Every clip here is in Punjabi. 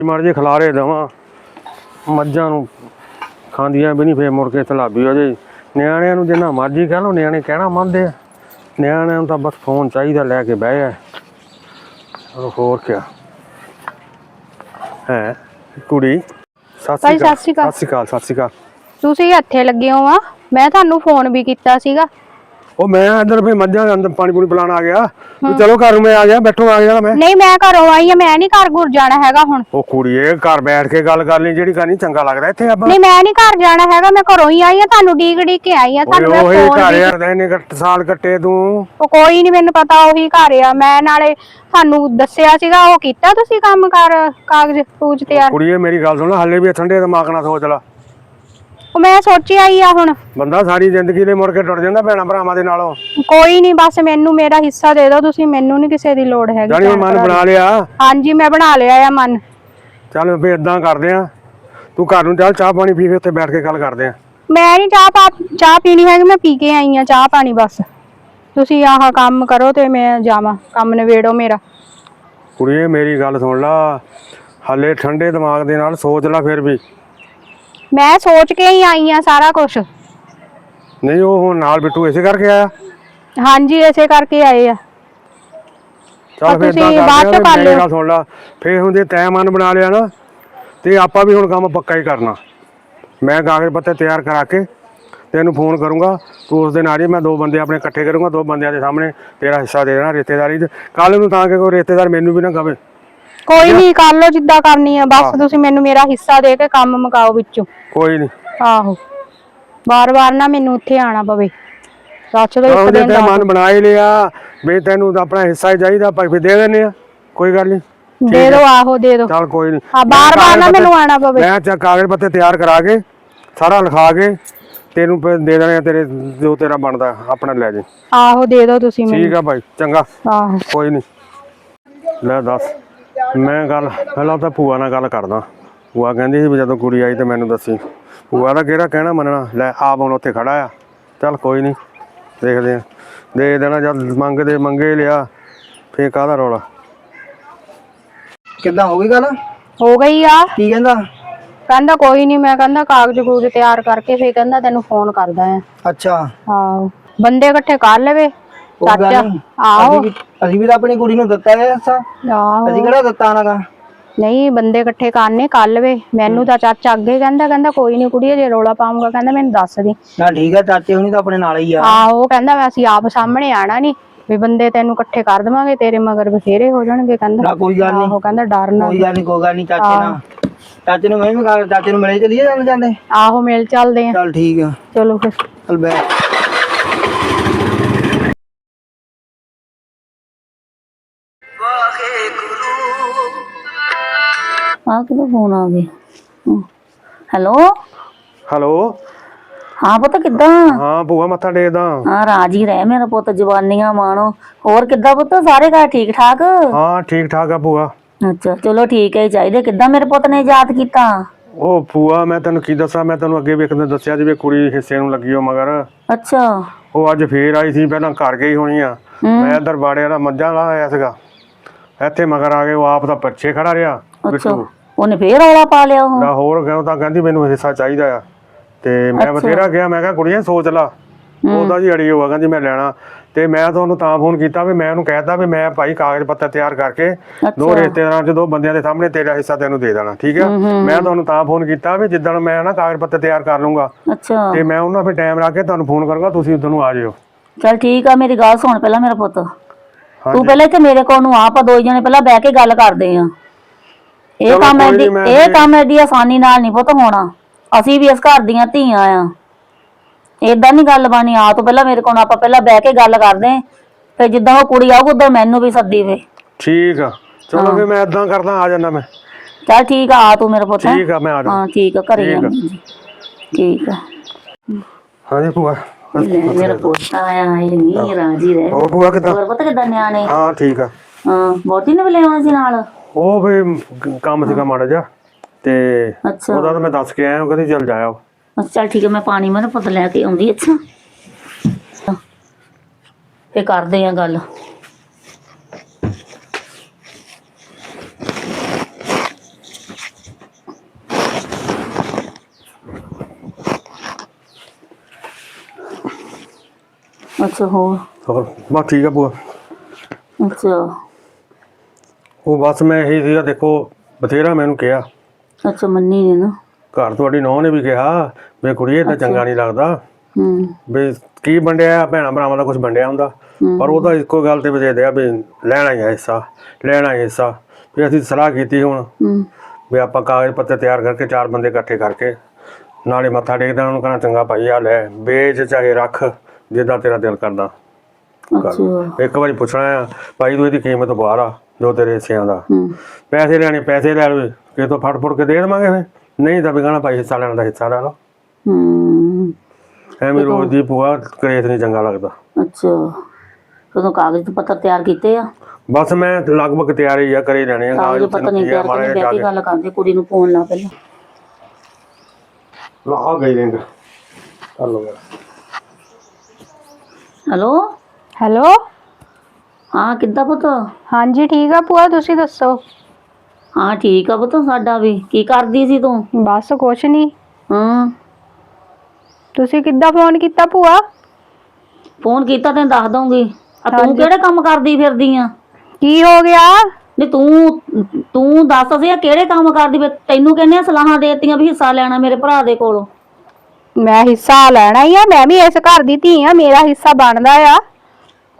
ਮਰ ਜੇ ਖਲਾਰੇ ਦਵਾਂ। ਮੱਝਾਂ ਨੂੰ ਖਾਂਦੀਆਂ ਵੀ ਨਹੀਂ ਫੇਰ ਮੁੜ ਕੇ ਤਲਾਬੀ ਹੋ ਜੇ। ਨਿਆਣਿਆਂ ਨੂੰ ਜਿੰਨਾ ਮਰਜ਼ੀ ਕਹਿ ਲਓ ਨਿਆਣੇ ਕਹਿਣਾ ਮੰਨਦੇ ਆ। ਨਿਆਣਿਆਂ ਨੂੰ ਤਾਂ ਬਸ ਫੋਨ ਚਾਹੀਦਾ ਲੈ ਕੇ ਬਹਿ ਜਾ। ਚਲੋ ਹੋਰ ਕੀ ਹੈ? ਕੁੜੀ? ਸਤਿ ਭਾਈ, ਸ਼੍ਰੀ ਸਤਿ ਸ਼੍ਰੀ ਅਕਾਲ। ਸਤਿ ਸ਼੍ਰੀ ਅਕਾਲ ਸਤਿ ਸ਼੍ਰੀ ਅਕਾਲ। ਤੁਸੀਂ ਇੱਥੇ ਲੱਗੇ ਹੋ ਆ। ਮੈਂ ਤੁਹਾਨੂੰ ਫੋਨ ਵੀ ਕੀਤਾ ਸੀਗਾ। ਉਹ ਮੈਂ ਅੰਦਰ ਫੇ ਮੱਝਾਂ ਦੇ ਅੰਦਰ ਪਾਣੀ ਪੂਣੀ ਪਿਲਾਣ ਆ ਗਿਆ। ਵੀ ਚਲੋ ਘਰ ਮੈਂ ਆ ਗਿਆ ਬੈਠੋ ਆ ਗਿਆ ਮੈਂ। ਨਹੀਂ ਮੈਂ ਘਰੋਂ ਆਈ ਆ ਮੈਂ ਨਹੀਂ ਘਰ ਘੁਰ ਜਾਣਾ ਹੈਗਾ ਹੁਣ। ਉਹ ਕੁੜੀਏ ਘਰ ਬੈਠ ਕੇ ਗੱਲ ਕਰ ਲਈ ਜਿਹੜੀ ਕਰਨੀ ਚੰਗਾ ਲੱਗਦਾ ਇੱਥੇ ਆਪਾਂ। ਨਹੀਂ ਮੈਂ ਨਹੀਂ ਘਰ ਜਾਣਾ ਹੈਗਾ ਮੈਂ ਘਰੋਂ ਹੀ ਆਈ ਆ ਤੁਹਾਨੂੰ ਡੀਕ ਡੀਕ ਕੇ ਆਈ ਆ ਤੁਹਾਨੂੰ ਮੈਂ ਉਹੀ ਘਰ ਯਾਰ ਇਹਨੇ ਕੱਟ ਸਾਲ ਕੱਟੇ ਤੂੰ। ਉਹ ਕੋਈ ਨਹੀਂ ਮੈਨੂੰ ਪਤਾ ਉਹੀ ਘਰ ਆ। ਮੈਂ ਨਾਲੇ ਤੁਹਾਨੂੰ ਦੱਸਿਆ ਸੀਗਾ ਉਹ ਕੀਤਾ ਤੁਸੀਂ ਕੰਮ ਕਰ ਕਾਗਜ਼ ਪੂਜ ਤਿਆਰ? ਕੁੜੀਏ ਮੇਰੀ ਗੱਲ ਸੁਣ ਹੱਲੇ ਵੀ ਠੰਡੇ ਦਿਮਾਗ ਨਾਲ ਸੋਚ ਲੈ। ਉਹ ਮੈਂ ਸੋਚੀ ਆਈ ਆ ਹੁਣ। ਬੰਦਾ ਸਾਰੀ ਜ਼ਿੰਦਗੀ ਦੇ ਮੁੜ ਕੇ ਟੁੱਟ ਜਾਂਦਾ ਭੈਣਾ ਭਰਾਵਾਂ ਦੇ ਨਾਲੋਂ। ਕੋਈ ਨਹੀਂ ਬਸ ਮੈਨੂੰ ਮੇਰਾ ਹਿੱਸਾ ਦੇ ਦਿਓ ਤੁਸੀਂ ਮੈਨੂੰ ਨਹੀਂ ਕਿਸੇ ਦੀ ਲੋੜ ਹੈਗੀ ਜਾਨੀ ਮਨ ਬਣਾ ਲਿਆ। ਹਾਂਜੀ ਮੈਂ ਬਣਾ ਲਿਆ ਆ ਮਨ। ਚੱਲ ਫੇਰ ਇਦਾਂ ਕਰਦੇ ਆ। ਤੂੰ ਘਰ ਨੂੰ ਚੱਲ ਚਾਹ ਪਾਣੀ ਪੀ ਕੇ ਉੱਥੇ ਬੈਠ ਕੇ ਗੱਲ ਕਰਦੇ ਆ। ਮੈਂ ਨਹੀਂ ਚਾਹ ਪਾ ਚਾਹ ਪੀਣੀ ਹੈਗੀ ਮੈਂ ਪੀ ਕੇ ਆਈ ਆ ਚਾਹ ਪਾਣੀ ਬਸ। ਤੁਸੀਂ ਆਹ ਕੰਮ ਕਰੋ ਤੇ ਮੈਂ ਜਾਵਾਂ ਕੰਮ ਨਵੇੜੋ ਮੇਰਾ। ਕੁੜੀਏ ਮੇਰੀ ਗੱਲ ਸੁਣ ਲਾ। ਹੱਲੇ ਠੰਡੇ ਦਿਮਾਗ ਦੇ ਨਾਲ ਸੋਚ ਲੈ ਫਿਰ ਵੀ। ਮੈਂ ਸੋਚ ਕੇ ਹੀ ਆਈ ਆ ਸਾਰਾ ਕੁਝ ਨਹੀਂ ਉਹ ਹੁਣ ਨਾਲ ਬਿੱਟੂ ਇਸੇ ਕਰਕੇ ਆਇਆ? ਹਾਂਜੀ ਐਸੇ ਕਰਕੇ ਆਏ ਆ। ਚੱਲ ਫੇਰ ਤੁਸੀਂ ਬਾਅਦ ਕਰਦੇ ਚੋਂ ਆ ਕਰ ਮੇਰੀ ਲਿਓ। ਗੱਲ ਸੁਣ ਲਾ। ਫੇਰ ਹੁਣ ਜੇ ਤੈਂ ਮਨ ਬਣਾ ਲਿਆ ਨਾ ਤੇ ਆਪਾਂ ਵੀ ਹੁਣ ਕੰਮ ਪੱਕਾ ਹੀ ਕਰਨਾ। ਮੈਂ ਕਾਗਜ਼ ਪੱਤੇ ਤਿਆਰ ਕਰਾ ਕੇ ਤੈਨੂੰ ਫੋਨ ਕਰੂੰਗਾ। ਤੂੰ ਉਸ ਦਿਨ ਆ ਰਹੀ ਮੈਂ ਦੋ ਬੰਦੇ ਆਪਣੇ ਇਕੱਠੇ ਕਰੂੰਗਾ ਦੋ ਬੰਦਿਆਂ ਦੇ ਸਾਹਮਣੇ ਤੇਰਾ ਹਿੱਸਾ ਦੇ ਦੇਣਾ ਰਿਸ਼ਤੇਦਾਰੀ 'ਚ। ਕੱਲ ਨੂੰ ਤਾਂ ਕਿ ਕੋਈ ਰਿਸ਼ਤੇਦਾਰ ਮੈਨੂੰ ਵੀ ਨਾ ਕਵੇ। ਕੋਈ ਨਹੀਂ ਕਰ ਲਓ ਜਿੱਦਾਂ ਕਰਨੀ ਆ। ਬਸ ਤੁਸੀਂ ਮੈਨੂੰ ਮੇਰਾ ਹਿੱਸਾ ਦੇ ਕੇ ਕੰਮ ਮੁਕਾਓ ਵਿੱਚੋਂ। ਕੋਈ ਨਹੀਂ। ਆਹੋ। ਵਾਰ-ਵਾਰ ਨਾ ਮੈਨੂੰ ਉੱਥੇ ਆਣਾ ਪਵੇ। ਸੱਚ ਤੋਂ ਇੱਕ ਉਹਦੇ ਦਿਨ ਤੇ ਦਾ ਮਨ ਬਣਾ ਹੀ ਲਿਆ ਵੀ ਤੈਨੂੰ ਤਾਂ ਆਪਣਾ ਹਿੱਸਾ ਹੀ ਚਾਹੀਦਾ ਭਾਈ ਫਿਰ ਦੇ ਦਿੰਨੇ ਆ। ਕੋਈ ਗੱਲ ਨਹੀਂ। ਦੇ ਦਿਓ ਆਹੋ ਦੇ ਦਿਓ ਚੱਲ ਕੋਈ ਨਹੀਂ। ਆ ਬਾਰ-ਬਾਰ ਨਾ ਮੈਨੂੰ ਆਣਾ ਪਵੇ। ਮੈਂ ਚਾ ਕਾਗਜ਼ ਪੱਤੇ ਤਿਆਰ ਕਰਾ ਕੇ ਸਾਰਾ ਲਿਖਾ ਕੇ ਤੈਨੂੰ ਫਿਰ ਦੇ ਦੇਣੇ ਆ ਤੇਰੇ ਜੋ ਤੇਰਾ ਬਣਦਾ ਆਪਣਾ ਲੈ ਜੇ। ਆਹੋ ਦੇ ਦਿਓ ਤੁਸੀਂ ਮੈਨੂੰ। ਠੀਕ ਆ ਭਾਈ ਚੰਗਾ। ਆਹੋ। ਕੋਈ ਨਹੀਂ। ਲੈ ਦੱਸ। ਮੈਂ ਗੱਲ ਪਹਿਲਾਂ ਤਾਂ ਭੂਆ ਨਾਲ ਗੱਲ ਕਰਦਾ। ਭੂਆ ਕਹਿੰਦੀ ਸੀ ਵੀ ਜਦੋਂ ਕੁੜੀ ਆਈ ਤੇ ਮੈਨੂੰ ਦੱਸੀ। ਭੂਆ ਦਾ ਕਿਹੜਾ ਕਹਿਣਾ ਮੰਨਣਾ? ਲੈ ਆਪ ਹੁਣ ਉੱਥੇ ਖੜਾ ਆ। ਚੱਲ ਕੋਈ ਨਹੀਂ ਦੇਖਦੇ ਆ। ਦੇ ਦੇਣਾ ਜਦ ਮੰਗਦੇ ਮੰਗੇ ਲਿਆ। ਫੇਰ ਕਾਹਦਾ ਰੌਲਾ? ਕਿੱਦਾਂ ਹੋ ਗਈ ਗੱਲ? ਹੋ ਗਈ ਆ। ਕੀ ਕਹਿੰਦਾ? ਕਹਿੰਦਾ ਕੋਈ ਨਹੀਂ ਮੈਂ ਕਹਿੰਦਾ ਕਾਗਜ਼ ਕੂਗਜ਼ ਤਿਆਰ ਕਰਕੇ ਫੇਰ ਕਹਿੰਦਾ ਤੈਨੂੰ ਫੋਨ ਕਰਦਾ ਆ। ਅੱਛਾ। ਆਹੋ ਬੰਦੇ ਇਕੱਠੇ ਕਰ ਲਵੇ। ਉਹ ਗੱਲ ਚਾਚਾ ਅਸੀਂ ਵੀ ਅਸੀਂ ਵੀ ਤਾਂ ਆਪਣੀ ਕੁੜੀ ਨੂੰ ਦਿੱਤਾ ਹੈ ਹਿੱਸਾ ਆਹੋ। ਅਸੀਂ ਕਿਹੜਾ ਦਿੱਤਾ ਨਾਗਾ ਨਹੀਂ ਬੰਦੇ ਇਕੱਠੇ ਕਰਨੇ ਕਰ ਲਵੇ ਮੈਨੂੰ ਤਾਂ ਚਾਚਾ ਅੱਗੇ ਕਹਿੰਦਾ ਕਹਿੰਦਾ ਕੋਈ ਨਹੀਂ ਕੁੜੀਏ ਜੇ ਰੋਲਾ ਪਾਉਂਗਾ ਕਹਿੰਦਾ ਮੈਨੂੰ ਦੱਸ ਦੀ। ਨਾ ਠੀਕ ਹੈ ਚਾਚੇ ਹੁਣੀ ਤਾਂ ਆਪਣੇ ਨਾਲ ਹੀ ਆ। ਆਹੋ ਉਹ ਕਹਿੰਦਾ ਵੀ ਅਸੀਂ ਆਪ ਸਾਹਮਣੇ ਆਣਾ ਨਹੀਂ ਵੀ ਬੰਦੇ ਤੈਨੂੰ ਇਕੱਠੇ ਕਰ ਦੇਵਾਂਗੇ ਤੇਰੇ ਮਗਰ ਬਥੇਰੇ ਹੋ ਜਾਣਗੇ ਕਹਿੰਦਾ। ਨਾ ਕੋਈ ਗੱਲ ਨਹੀਂ। ਆਹੋ ਕਹਿੰਦਾ ਡਰ ਨਾ। ਕੋਈ ਗੱਲ ਨਹੀਂ ਕੋਈ ਗੱਲ ਨਹੀਂ ਚਾਚੇ ਨਾਲ। ਚਾਚੇ ਨੂੰ ਮੈਂ ਵੀ ਕਹਾਂ ਚਾਚੇ ਨੂੰ ਮਿਲੇ ਚਲੀਏ ਜਾਂਦੇ ਜਾਂਦੇ? ਆਹੋ ਮਿਲ ਚੱਲਦੇ ਆ। ਚੱਲ ਠੀਕ ਆ। ਚਲੋ ਫਿਰ। ਚੱਲ ਬੈ। ਆ ਕਿਹਦਾ ਫੋਨ ਆ ਗਿਆ? ਹੈਲੋ ਹੈਲੋ ਹਾਂ ਪੁੱਤ ਕਿੱਦਾਂ? ਹਾਂ ਭੂਆ ਮੱਥਾ ਟੇਕਦਾ। ਹਾਂ ਰਾਜੀ ਰਹਿ ਮੇਰਾ ਪੁੱਤ ਜਵਾਨੀਆਂ ਮਾਣੋ। ਹੋਰ ਕਿੱਦਾਂ ਪੁੱਤ ਸਾਰੇ ਘਰ ਠੀਕ ਠਾਕ? ਹਾਂ ਠੀਕ ਠਾਕ ਆ ਭੂਆ। ਅੱਛਾ ਚਲੋ ਠੀਕ ਹੈ ਚਾਹੀਦੇ। ਕਿੱਦਾਂ ਮੇਰੇ ਪੁੱਤ ਨੇ ਯਾਦ ਕੀਤਾ? ਉਹ ਭੂਆ ਮੈਂ ਤੈਨੂੰ ਕੀ ਦੱਸਾਂ ਮੈਂ ਤੈਨੂੰ ਅੱਗੇ ਵੇਖਣ ਨੂੰ ਦੱਸਿਆ ਜਿਵੇਂ ਕੁੜੀ ਹਿੱਸੇ ਨੂੰ ਲੱਗੀ ਹੋ ਮਗਰ। ਅੱਛਾ। ਉਹ ਅੱਜ ਫੇਰ ਆਈ ਸੀ ਪਹਿਲਾਂ ਘਰ ਗਈ ਹੋਣੀ ਆ। ਮੈਂ ਇੱਧਰ ਬਾੜਿਆ ਦਾ ਮੱਝਾਂ ਲਾ ਆਇਆ ਸੀਗਾ। ਇੱਥੇ ਮਗਰ ਆ ਗਏ ਉਹ ਆਪ ਦਾ ਪਿੱਛੇ ਖੜਾ ਰਿਹਾ। ਅੱਛਾ। ਬਿੱਟੂ ਉਹਨੇ ਫੇਰ ਰੌਲਾ ਪਾ ਲਿਆ ਉਹ? ਨਾ ਹੋਰ ਕਿਉਂ ਤਾਂ ਕਹਿੰਦੀ ਮੈਨੂੰ ਹਿੱਸਾ ਚਾਹੀਦਾ ਆ। ਤੇ ਮੈਂ ਬਥੇਰਾ ਗਿਆ ਮੈਂ ਕਿਹਾ ਕੁੜੀਏ ਸੋਚ ਲਾ। ਉਹਦਾ ਜੀ ਅੜੀ ਹੋਆ ਕਹਿੰਦੀ ਮੈਂ ਲੈਣਾ। ਤੇ ਮੈਂ ਤੁਹਾਨੂੰ ਤਾਂ ਫੋਨ ਕੀਤਾ ਵੀ ਮੈਂ ਉਹਨੂੰ ਕਹਿਤਾ ਵੀ ਮੈਂ ਭਾਈ ਕਾਗਜ਼ ਪੱਤਰ ਤਿਆਰ ਕਰਕੇ ਦੋ ਰਿਸ਼ਤੇਦਾਰਾਂ ਚ ਦੋ ਬੰਦਿਆਂ ਦੇ ਸਾਹਮਣੇ ਤੇਰਾ ਹਿੱਸਾ ਤੈਨੂੰ ਦੇ ਦੇਣਾ ਠੀਕ ਆ? ਮੈਂ ਤੁਹਾਨੂੰ ਤਾਂ ਫੋਨ ਕੀਤਾ ਵੀ ਜਿੱਦਣ ਮੈਂ ਨਾ ਕਾਗਜ਼ ਪੱਤਰ ਤਿਆਰ ਕਰ ਲੂੰਗਾ ਅੱਛਾ। ਤੇ ਮੈਂ ਉਹਨਾਂ ਫਿਰ ਟਾਈਮ ਰੱਖ ਕੇ ਤੁਹਾਨੂੰ ਫੋਨ ਕਰੂੰਗਾ ਤੁਸੀਂ ਉਦੋਂ ਨੂੰ ਆ ਜਿਓ। ਚਲ ਠੀਕ ਆ ਮੇਰੀ ਗੱਲ ਸੁਣ ਪਹਿਲਾਂ ਮੇਰਾ ਪੁੱਤ। ਤੂੰ ਪਹਿਲਾਂ ਇੱਥੇ ਮੇਰੇ ਕੋਲ ਨੂੰ ਆ, ਆਪਾਂ ਦੋ ਜਣੇ ਪਹਿਲਾਂ ਬਹਿ ਕੇ ਗੱਲ ਕਰਦੇ ਆ। ਇਹ ਚਲੋ ਕੰਮ ਕੋਈ ਐਡੀ ਮੈਂ ਇਹ ਕੰਮ ਐਡੀ ਆਸਾਨੀ ਨਾਲ ਨਹੀਂ ਪੁੱਤ ਹੋਣਾ। ਅਸੀਂ ਵੀ ਇਸ ਘਰ ਦੀਆਂ ਧੀਆਂ ਆ। ਏਦਾਂ ਨਹੀਂ ਗੱਲ ਬਾਨੀ ਆ ਤੂੰ ਪਹਿਲਾਂ ਮੇਰੇ ਕੋਲ ਆਪਾਂ ਪਹਿਲਾਂ ਬਹਿ ਕੇ ਗੱਲ ਕਰਦੇ ਆਂ। ਫਿਰ ਜਿੱਦਾਂ ਉਹ ਕੁੜੀ ਆਊ ਉਦੋਂ ਮੈਨੂੰ ਵੀ ਸੱਦੀ ਵੇ। ਠੀਕ ਆ। ਚਲੋ ਫਿਰ ਮੈਂ ਇਦਾਂ ਕਰਦਾ ਆ ਜਾਣਾ ਮੈਂ। ਚੱਲ ਠੀਕ ਆ ਆ ਤੂੰ ਮੇਰਾ ਪੁੱਤ। ਹੈਂ? ਠੀਕ ਆ ਮੈਂ ਆ ਜਾਣਾ ਹਾਂ ਠੀਕ ਆ ਘਰੇ ਠੀਕ ਆ। ਠੀਕ ਆ। ਹਾਂਜੀ ਭੂਆ। ਲੈ ਮੇਰਾ ਪੁੱਤ ਆਇਆ ਹੈ ਨਹੀਂ ਰਾਜੀ ਰਹਿ ਹੋਰ ਭੂਆ ਕਿਦਾਂ? ਹੋਰ ਪਤਾ ਕਿਦਾਂ ਨਿਆਣੇ? ਹਾਂ ਠੀਕ ਆ। ਹਾਂ ਮੋਟੀ ਨੇ ਵੀ ਲੈ ਆਉਣਾ ਸੀ ਨਾਲ? ਉਹ ਵੀ ਕੰਮ ਸੀਗਾ ਮਾੜਾ ਜਿਹਾ ਤੇ ਅੱਛਾ। ਉਹਦਾ ਤਾਂ ਮੈਂ ਦੱਸ ਕੇ ਆਇਆ ਉਹ ਕਹਿੰਦੀ ਚੱਲ ਜਾਇਆ ਚੱਲ ਠੀਕ ਹੈ ਮੈਂ ਪਾਣੀ ਮੈਂ ਪੁੱਤ ਲੈ ਕੇ ਆਉਂਦੀ ਅੱਛਾ ਤੇ ਕਰਦੇ ਆ ਗੱਲ। ਅੱਛਾ ਹੋਰ? ਹੋਰ ਬਸ ਠੀਕ ਆ ਪੂਆ ਅੱਛਾ। ਉਹ ਬਸ ਮੈਂ ਇਹੀ ਸੀਗਾ ਦੇਖੋ ਬਥੇਰਾ ਮੈਨੂੰ ਕਿਹਾ। ਅੱਛਾ ਮੰਨੀ ਨੇ ਨਾ? ਘਰ ਤੁਹਾਡੀ ਨੌਂ ਨੇ ਵੀ ਕਿਹਾ ਵੀ ਕੁੜੀਏ ਤਾਂ ਚੰਗਾ ਨਹੀਂ ਲੱਗਦਾ। ਹੂੰ। ਵੀ ਕੀ ਵੰਡਿਆ ਭੈਣਾ ਭਰਾਵਾਂ ਦਾ ਕੁਝ ਵੰਡਿਆ ਹੁੰਦਾ। ਹੂੰ। ਪਰ ਉਹਦਾ ਇੱਕੋ ਗੱਲ ਤੇ ਵਜੇ ਦਿਆ ਵੀ ਲੈਣਾ ਹੀ ਆ ਹਿੱਸਾ ਲੈਣਾ ਹੀ ਹਿੱਸਾ। ਵੀ ਅਸੀਂ ਸਲਾਹ ਕੀਤੀ ਹੁਣ ਹੂੰ। ਵੀ ਆਪਾਂ ਕਾਗਜ਼ ਪੱਤਰ ਤਿਆਰ ਕਰਕੇ ਚਾਰ ਬੰਦੇ ਇਕੱਠੇ ਕਰਕੇ ਨਾਲੇ ਮੱਥਾ ਟੇਕਦੇ ਉਹਨੂੰ ਕਹਣਾ ਚੰਗਾ ਭਾਈ ਆ ਲੈ ਵੇਚ ਚਾਹੇ ਰੱਖ ਜਿੱਦਾਂ ਤੇਰਾ ਦਿਲ ਕਰਦਾ। ਅੱਛਾ। ਇੱਕ ਵਾਰੀ ਪੁੱਛਣਾ ਆ ਭਾਈ ਤੂੰ ਇਹਦੀ ਕੀਮਤ ਬਾਹਰ ਆ। ਜੋ ਤੇਰੇ ਹਿੱਸਿਆਂ ਦਾ। ਹੂੰ। ਪੈਸੇ ਲੈਣੇ ਪੈਸੇ ਲੈ ਲਵੇ ਕਿ ਤੋਂ ਫੜ ਫੜ ਕੇ ਦੇ ਦੇਵਾਂਗੇ ਫੇ ਨਹੀਂ ਤਾਂ ਵੀ ਕਹਣਾ ਭਾਈ ਹਿੱਸਾ ਲੈਣ ਦਾ ਹਿੱਸਾ ਲੈ ਲਓ ਹੂੰ। ਐਵੇਂ ਰੋਜ਼ ਦੀ ਭੂਆ ਕਲੇਸ਼ ਨਹੀਂ ਚੰਗਾ ਲੱਗਦਾ। ਅੱਛਾ। ਕਦੋਂ ਕਾਗਜ਼ ਪੱਤਰ ਤਿਆਰ ਕੀਤੇ ਆ? ਬਸ ਮੈਂ ਲਗਭਗ ਤਿਆਰੀ ਆ ਕਰੇ ਲੈਣੇ ਆ ਕਾਗਜ਼ ਪੱਤਰ ਨਹੀਂ ਤਿਆਰ ਕਰਨੇ ਬੈ ਕੇ ਗੱਲ ਕਰਦੇ ਕੁੜੀ ਨੂੰ ਫੋਨ ਲਾ ਪਹਿਲਾਂ। ਲਾ ਗਈ ਰਿੰਗ। ਕਰ ਲੋ ਯਾਰ ਹੈਲੋ? ਹੈਲੋ? ਹਾਂ ਕਿੱਦਾਂ ਪੁੱਤ? ਹਾਂਜੀ ਠੀਕ ਆ ਭੂਆ ਤੁਸੀਂ ਦੱਸੋ? ਹਾਂ ਠੀਕ ਆ ਪੁੱਤ ਸਾਡਾ ਵੀ। ਕੀ ਕਰਦੀ ਸੀ ਤੂੰ? ਬਸ ਕੁਛ ਨਹੀਂ ਹਾਂ। ਤੁਸੀਂ ਕਿੱਦਾਂ ਫੋਨ ਕੀਤਾ ਭੂਆ? ਫੋਨ ਕੀਤਾ ਤੈਨੂੰ ਦੱਸ ਦਊਂਗੀ। ਆ ਤੂੰ ਕਿਹੜੇ ਕੰਮ ਕਰਦੀ ਫਿਰਦੀ ਆ? ਕੀ ਹੋ ਗਿਆ? ਨਹੀਂ ਤੂੰ ਤੂੰ ਦੱਸ ਸੀ ਆ ਕਿਹੜੇ ਕੰਮ ਕਰਦੀ ਫਿਰ ਤੈਨੂੰ ਕਹਿੰਦੇ ਆ ਸਲਾਹਾਂ ਦੇਤੀਆਂ ਵੀ ਹਿੱਸਾ ਲੈਣਾ ਮੇਰੇ ਭਰਾ ਦੇ ਕੋਲੋਂ? ਮੈਂ ਹਿੱਸਾ ਲੈਣਾ ਹੀ ਆ ਮੈਂ ਵੀ ਇਸ ਘਰ ਦੀ ਧੀ ਆ ਮੇਰਾ ਹਿੱਸਾ ਬਣਦਾ ਆ।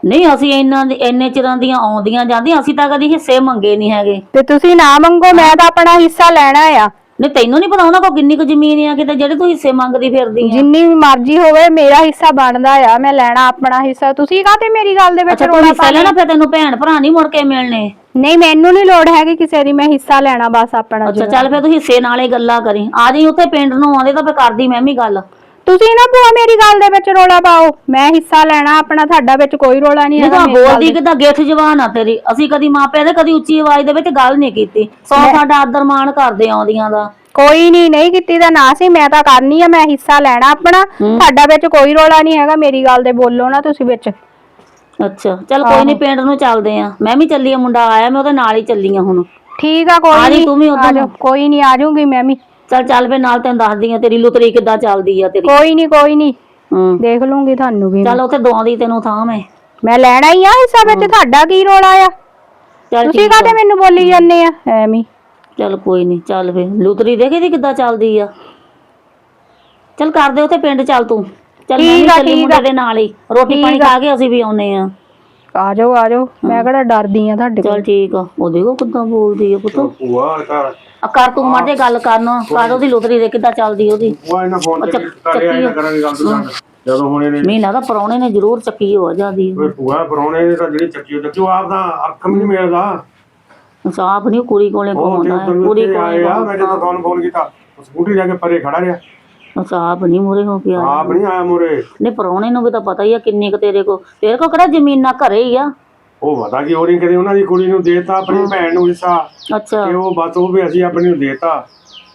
ਨਹੀਂ ਅਸੀਂ ਇੰਨਾ ਦੀ- ਇੰਨੇ ਚਿਰਾਂ ਦੀਆਂ ਆਉਂਦੀਆਂ ਜਾਂਦੀਆਂ ਅਸੀਂ ਤਾਂ ਕਦੀ ਹਿੱਸੇ ਮੰਗੇ ਨਹੀਂ ਹੈਗੇ। ਤੇ ਤੁਸੀਂ ਨਾ ਮੰਗੋ ਮੈਂ ਤਾਂ ਆਪਣਾ ਹਿੱਸਾ ਲੈਣਾ ਆ। ਨਹੀਂ ਤੈਨੂੰ ਨਹੀਂ ਪਤਾ ਉਹਨਾਂ ਕੋਲ ਕਿੰਨੀ ਕੁ ਜ਼ਮੀਨ ਆ ਕਿਤੇ ਜਿਹੜੇ ਤੂੰ ਹਿੱਸੇ ਮੰਗਦੀ ਫਿਰਦੀ ਆ। ਜਿੰਨੀ ਵੀ ਮਰਜ਼ੀ ਹੋਵੇ ਮੇਰਾ ਹਿੱਸਾ ਬਣਦਾ ਆ ਮੈਂ ਲੈਣਾ ਆਪਣਾ ਹਿੱਸਾ। ਤੁਸੀਂ ਕਾਹਤੇ ਮੇਰੀ ਗੱਲ ਦੇ ਵਿੱਚ ਅੱਛਾ ਤੂੰ ਰੋਲਾ ਹਿੱਸਾ ਪਾ ਲੈਣਾ ਫਿਰ ਤੈਨੂੰ ਭੈਣ ਭਰਾ ਨਹੀਂ ਮੁੜ ਕੇ ਮਿਲਣੇ। ਨਹੀਂ ਮੈਨੂੰ ਨਹੀਂ ਲੋੜ ਹੈਗੀ ਕਿਸੇ ਦੀ ਮੈਂ ਹਿੱਸਾ ਲੈਣਾ ਬਸ ਆਪਣਾ ਅੱਛਾ ਚੱਲ ਫਿਰ ਤੂੰ ਹਿੱਸੇ ਨਾਲੇ ਗੱਲਾਂ ਕਰੀ। ਆ ਜਾਈ ਉੱਥੇ ਪਿੰਡ ਨੂੰ ਆਉਂਦੇ ਤਾਂ ਫਿਰ ਕਰਦੀ ਮੈਂ ਵੀ ਗੱਲ। ਤੁਸੀਂ ਨਾ ਭੂਆ ਮੇਰੀ ਗੱਲ ਦੇ ਵਿੱਚ ਰੋਲਾ ਪਾਓ। ਮੈਂ ਹਿੱਸਾ ਲੈਣਾ ਆਪਣਾ ਤੁਹਾਡਾ ਵਿੱਚ ਕੋਈ ਰੋਲਾ ਨਹੀਂ ਨਹੀਂ ਹੈਗਾ ਤਾਂ ਮੇਰੀ ਗੱਲ ਬੋਲਦੀ ਕਿਦਾਂ ਗਿੱਠ ਜਵਾਨ ਆ ਤੇਰੀ। ਅਸੀਂ ਕਦੀ ਮਾਪਿਆਂ ਦੇ ਕਦੀ ਉੱਚੀ ਆਵਾਜ਼ ਦੇ ਵਿੱਚ ਗੱਲ ਨਹੀਂ ਕੀਤੀ। ਸੌ ਸਾਡਾ ਆਦਰ ਮਾਣ ਕਰਦੇ ਆਉਂਦੀਆਂ ਦਾ। ਕੋਈ ਨਹੀਂ ਨਹੀਂ ਕੀਤੀ ਤਾਂ ਨਾ ਸੀ ਮੈਂ ਤਾਂ ਕਰਨੀ ਆ ਮੈਂ ਹਿੱਸਾ ਲੈਣਾ ਆਪਣਾ। ਤੁਹਾਡਾ ਵਿੱਚ ਕੋਈ ਰੋਲਾ ਨਹੀਂ ਹੈਗਾ ਮੇਰੀ ਗੱਲ ਦੇ ਬੋਲੋ ਨਾ ਤੁਸੀਂ ਵਿੱਚ। ਅੱਛਾ ਚੱਲ ਕੋਈ ਨਹੀਂ ਪਿੰਡ ਨੂੰ ਚੱਲਦੇ ਆ। ਮੈਂ ਵੀ ਚੱਲੀ ਆ ਮੁੰਡਾ ਆਇਆ ਮੈਂ ਉਹਦੇ ਨਾਲ ਹੀ ਚੱਲੀ ਆ ਹੁਣ। ਠੀਕ ਆ ਆ ਕੋਈ ਨਹੀਂ ਤੂੰ ਵੀ ਉੱਧਰ ਨੂੰ। ਕੋਈ ਨਹੀਂ ਆ ਜਾਊਂਗੀ ਮੈਂ ਵੀ। ਚੱਲ ਚੱਲ ਫੇ ਨਾਲ ਤੈਨੂੰ ਦੱਸਦੀ ਆ ਤੇਰੀ ਲੁਤਰੀ ਕਿੱਦਾਂ ਚੱਲਦੀ ਆ ਤੇਰੀ। ਕੋਈ ਨਹੀਂ ਕੋਈ ਨਹੀਂ ਹੂੰ। ਦੇਖ ਲੂੰਗੀ ਤੁਹਾਨੂੰ ਵੀ ਚੱਲ ਉੱਥੇ ਦੋਆਂ ਦੀ ਤੈਨੂੰ ਥਾਂ ਮੈਂ। ਮੈਂ ਲੈਣਾ ਹੀ ਆ ਹਿੱਸਾ ਵਿੱਚ ਤੁਹਾਡਾ ਕੀ ਰੋਲਾ ਆ ਚੱਲ ਤੁਸੀਂ ਠੀਕ ਆ। ਕਾਹਤੇ ਮੈਨੂੰ ਬੋਲੀ ਜਾਂਦੇ ਆ? ਐਵੇਂ ਹੀ। ਚੱਲ ਕੋਈ ਨਹੀਂ ਚੱਲ ਫੇ ਲੁਤਰੀ ਦੇਖੀ ਦੀ ਕਿੱਦਾਂ ਚੱਲਦੀ ਆ। ਚੱਲ ਕਰਦੇ ਉੱਥੇ ਪਿੰਡ ਚੱਲ ਤੂੰ। ਚੱਲ ਮੈਂ ਵੀ ਠੀਕ ਆ, ਚੱਲੀ ਠੀਕ ਮੁੰਡੇ ਆ। ਦੇ ਨਾਲ ਹੀ। ਰੋਟੀ ਪਾਣੀ ਖਾ ਕੇ ਅਸੀਂ ਵੀ ਆਉਨੇ ਆ। ਆ ਜਾਓ ਆ ਜਾਓ। ਮੈਂ ਕਿਹੜਾ ਡਰਦੀ ਆ ਤੁਹਾਡੇ ਕੋਲ। ਚੱਲ ਠੀਕ ਆ। ਉਹ ਦੇਖੋ ਕਿੱਦਾਂ ਬੋਲਦੀ ਆ ਪੁੱਤ। ਭੂਆ ਘਰ। ਆ ਕਰ ਤੂੰ ਮਾੜੇ ਗੱਲ ਕਰਨਾ। ਕਰ ਉਹਦੀ ਲੁਤਰੀ ਦੇ ਕਿੱਦਾਂ ਚੱਲਦੀ ਉਹਦੀ। ਭੂਆ ਇਹਨਾਂ ਫੋਨ ਤੇ ਅੱਛਾ, ਕਰਿਆ ਚੱਕੀ ਆ। ਕਰਾਂਗੇ ਗੱਲ ਤੋਂ ਜਦੋਂ ਹੁਣ ਇਹਨੇ ਮੈਨੂੰ ਲੱਗਦਾ ਪਰੌਣੇ ਨੇ ਜ਼ਰੂਰ ਚੱਕੀ ਹੋ ਜਾਂਦੀ ਕੋਈ ਭੂਆ ਪਰੋਣੇ ਨੇ ਤਾਂ ਜਿਹੜੀ ਚੱਕੀ ਚੱਕੀ ਉਹ ਆਪ ਦਾ ਅੱਖ ਵੀ ਨਹੀਂ ਮਿਲਦਾ। ਸਾਫ਼ ਨਹੀਂ ਕੁੜੀ ਕੋਲੇ ਉਹ ਤੇ ਕੋਣਾ ਕੁੜੀ ਆਏ ਆ ਮੈਂ ਕੋਲੇ ਜਦੋਂ ਤੁਹਾਨੂੰ ਫੋਨ ਕੀਤਾ ਉਹ ਸਕੂਟਰੀ ਜਾ ਕੇ ਪਰੇ ਖੜਾ ਰਿਹਾ। ਸਾਫ਼ ਨਹੀਂ ਮੁਰੇ ਹੋ ਗਿਆ ਆਪ ਨਹੀਂ ਆਇਆ ਮੋਰੇ ਨੇ ਪਰੌਣੇ ਨੂੰ ਵੀ ਤਾਂ ਪਤਾ ਹੀ ਆ ਕਿੰਨੀ ਕੁ ਤੇਰੇ ਕੋ ਤੇਰੇ ਕੋ ਕਿਹੜਾ ਜ਼ਮੀਨਾਂ ਘਰੇ ਹੀ ਆ? ਉਹ ਪਤਾ ਕੀ ਹੋਰੀ ਕਦੇ ਉਹਨਾਂ ਦੀ ਕੁੜੀ ਨੂੰ ਦੇਤਾ ਆਪਣੀ ਭੈਣ ਨੂੰ ਹਿੱਸਾ? ਅੱਛਾ। ਤੇ ਉਹ ਬਸ ਉਹ ਵੀ ਅਸੀਂ ਆਪਣੀ ਨੂੰ ਦੇਤਾ।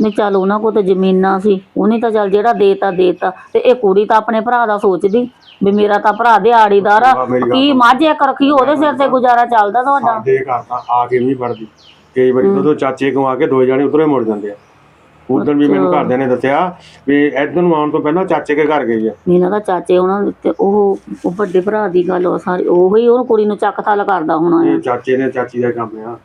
ਨਹੀਂ ਚੱਲ ਉਹਨਾਂ ਕੋ ਤਾਂ ਜ਼ਮੀਨਾਂ ਸੀ। ਉਹਨੇ ਤਾਂ ਚੱਲ ਜਿਹੜਾ ਦੇਤਾ ਦੇਤਾ। ਤੇ ਇਹ ਕੁੜੀ ਤਾਂ ਆਪਣੇ ਭਰਾ ਦਾ ਸੋਚਦੀ ਵੀ ਮੇਰਾ ਤਾਂ ਭਰਾ ਦਿਹਾੜੀਦਾਰ ਆ। ਮੇਰੀ ਗੱਲ ਕੀ ਮਾਝੇ ਇੱਕ ਰੱਖੀ ਉਹਦੇ ਸਿਰ ਤੇ ਗੁਜ਼ਾਰਾ ਚੱਲਦਾ ਤੁਹਾਡਾ? ਸਾਡੇ ਘਰ ਤਾਂ ਆ ਕੇ ਨਹੀਂ ਪੜਦੀ ਕਈ ਵਾਰੀ ਜਦੋਂ ਚਾਚੇ ਕੋਲ ਆ ਕੇ ਦੋ ਜਣੇ ਉਧਰੇ ਮੁੜ ਜਾਂਦੇ ਆ। ਉਦੋਂ ਵੀ ਮੈਨੂੰ ਘਰਦਿਆਂ ਨੇ ਦੱਸਿਆ ਵੀ ਇੱਧਰ ਨੂੰ ਆਉਣ ਤੋਂ ਪਹਿਲਾਂ ਚਾਚੇ ਕੇ ਘਰ ਗਈ ਆ। ਇਹਨਾਂ ਦਾ ਚਾਚੇ ਉਹਨਾਂ ਦੇ ਤੇ ਉਹ ਉਹ ਵੱਡੇ ਭਰਾ ਦੀ ਗੱਲ ਉਹ ਸਾਰੀ ਉਹੀ ਉਹ ਕੁੜੀ ਨੂੰ ਚੱਕ ਥਲ ਕਰਦਾ ਹੋਣਾ ਇਹ ਚਾਚੇ ਨੇ ਚਾਚੀ ਦਾ ਕੰਮ ਆ।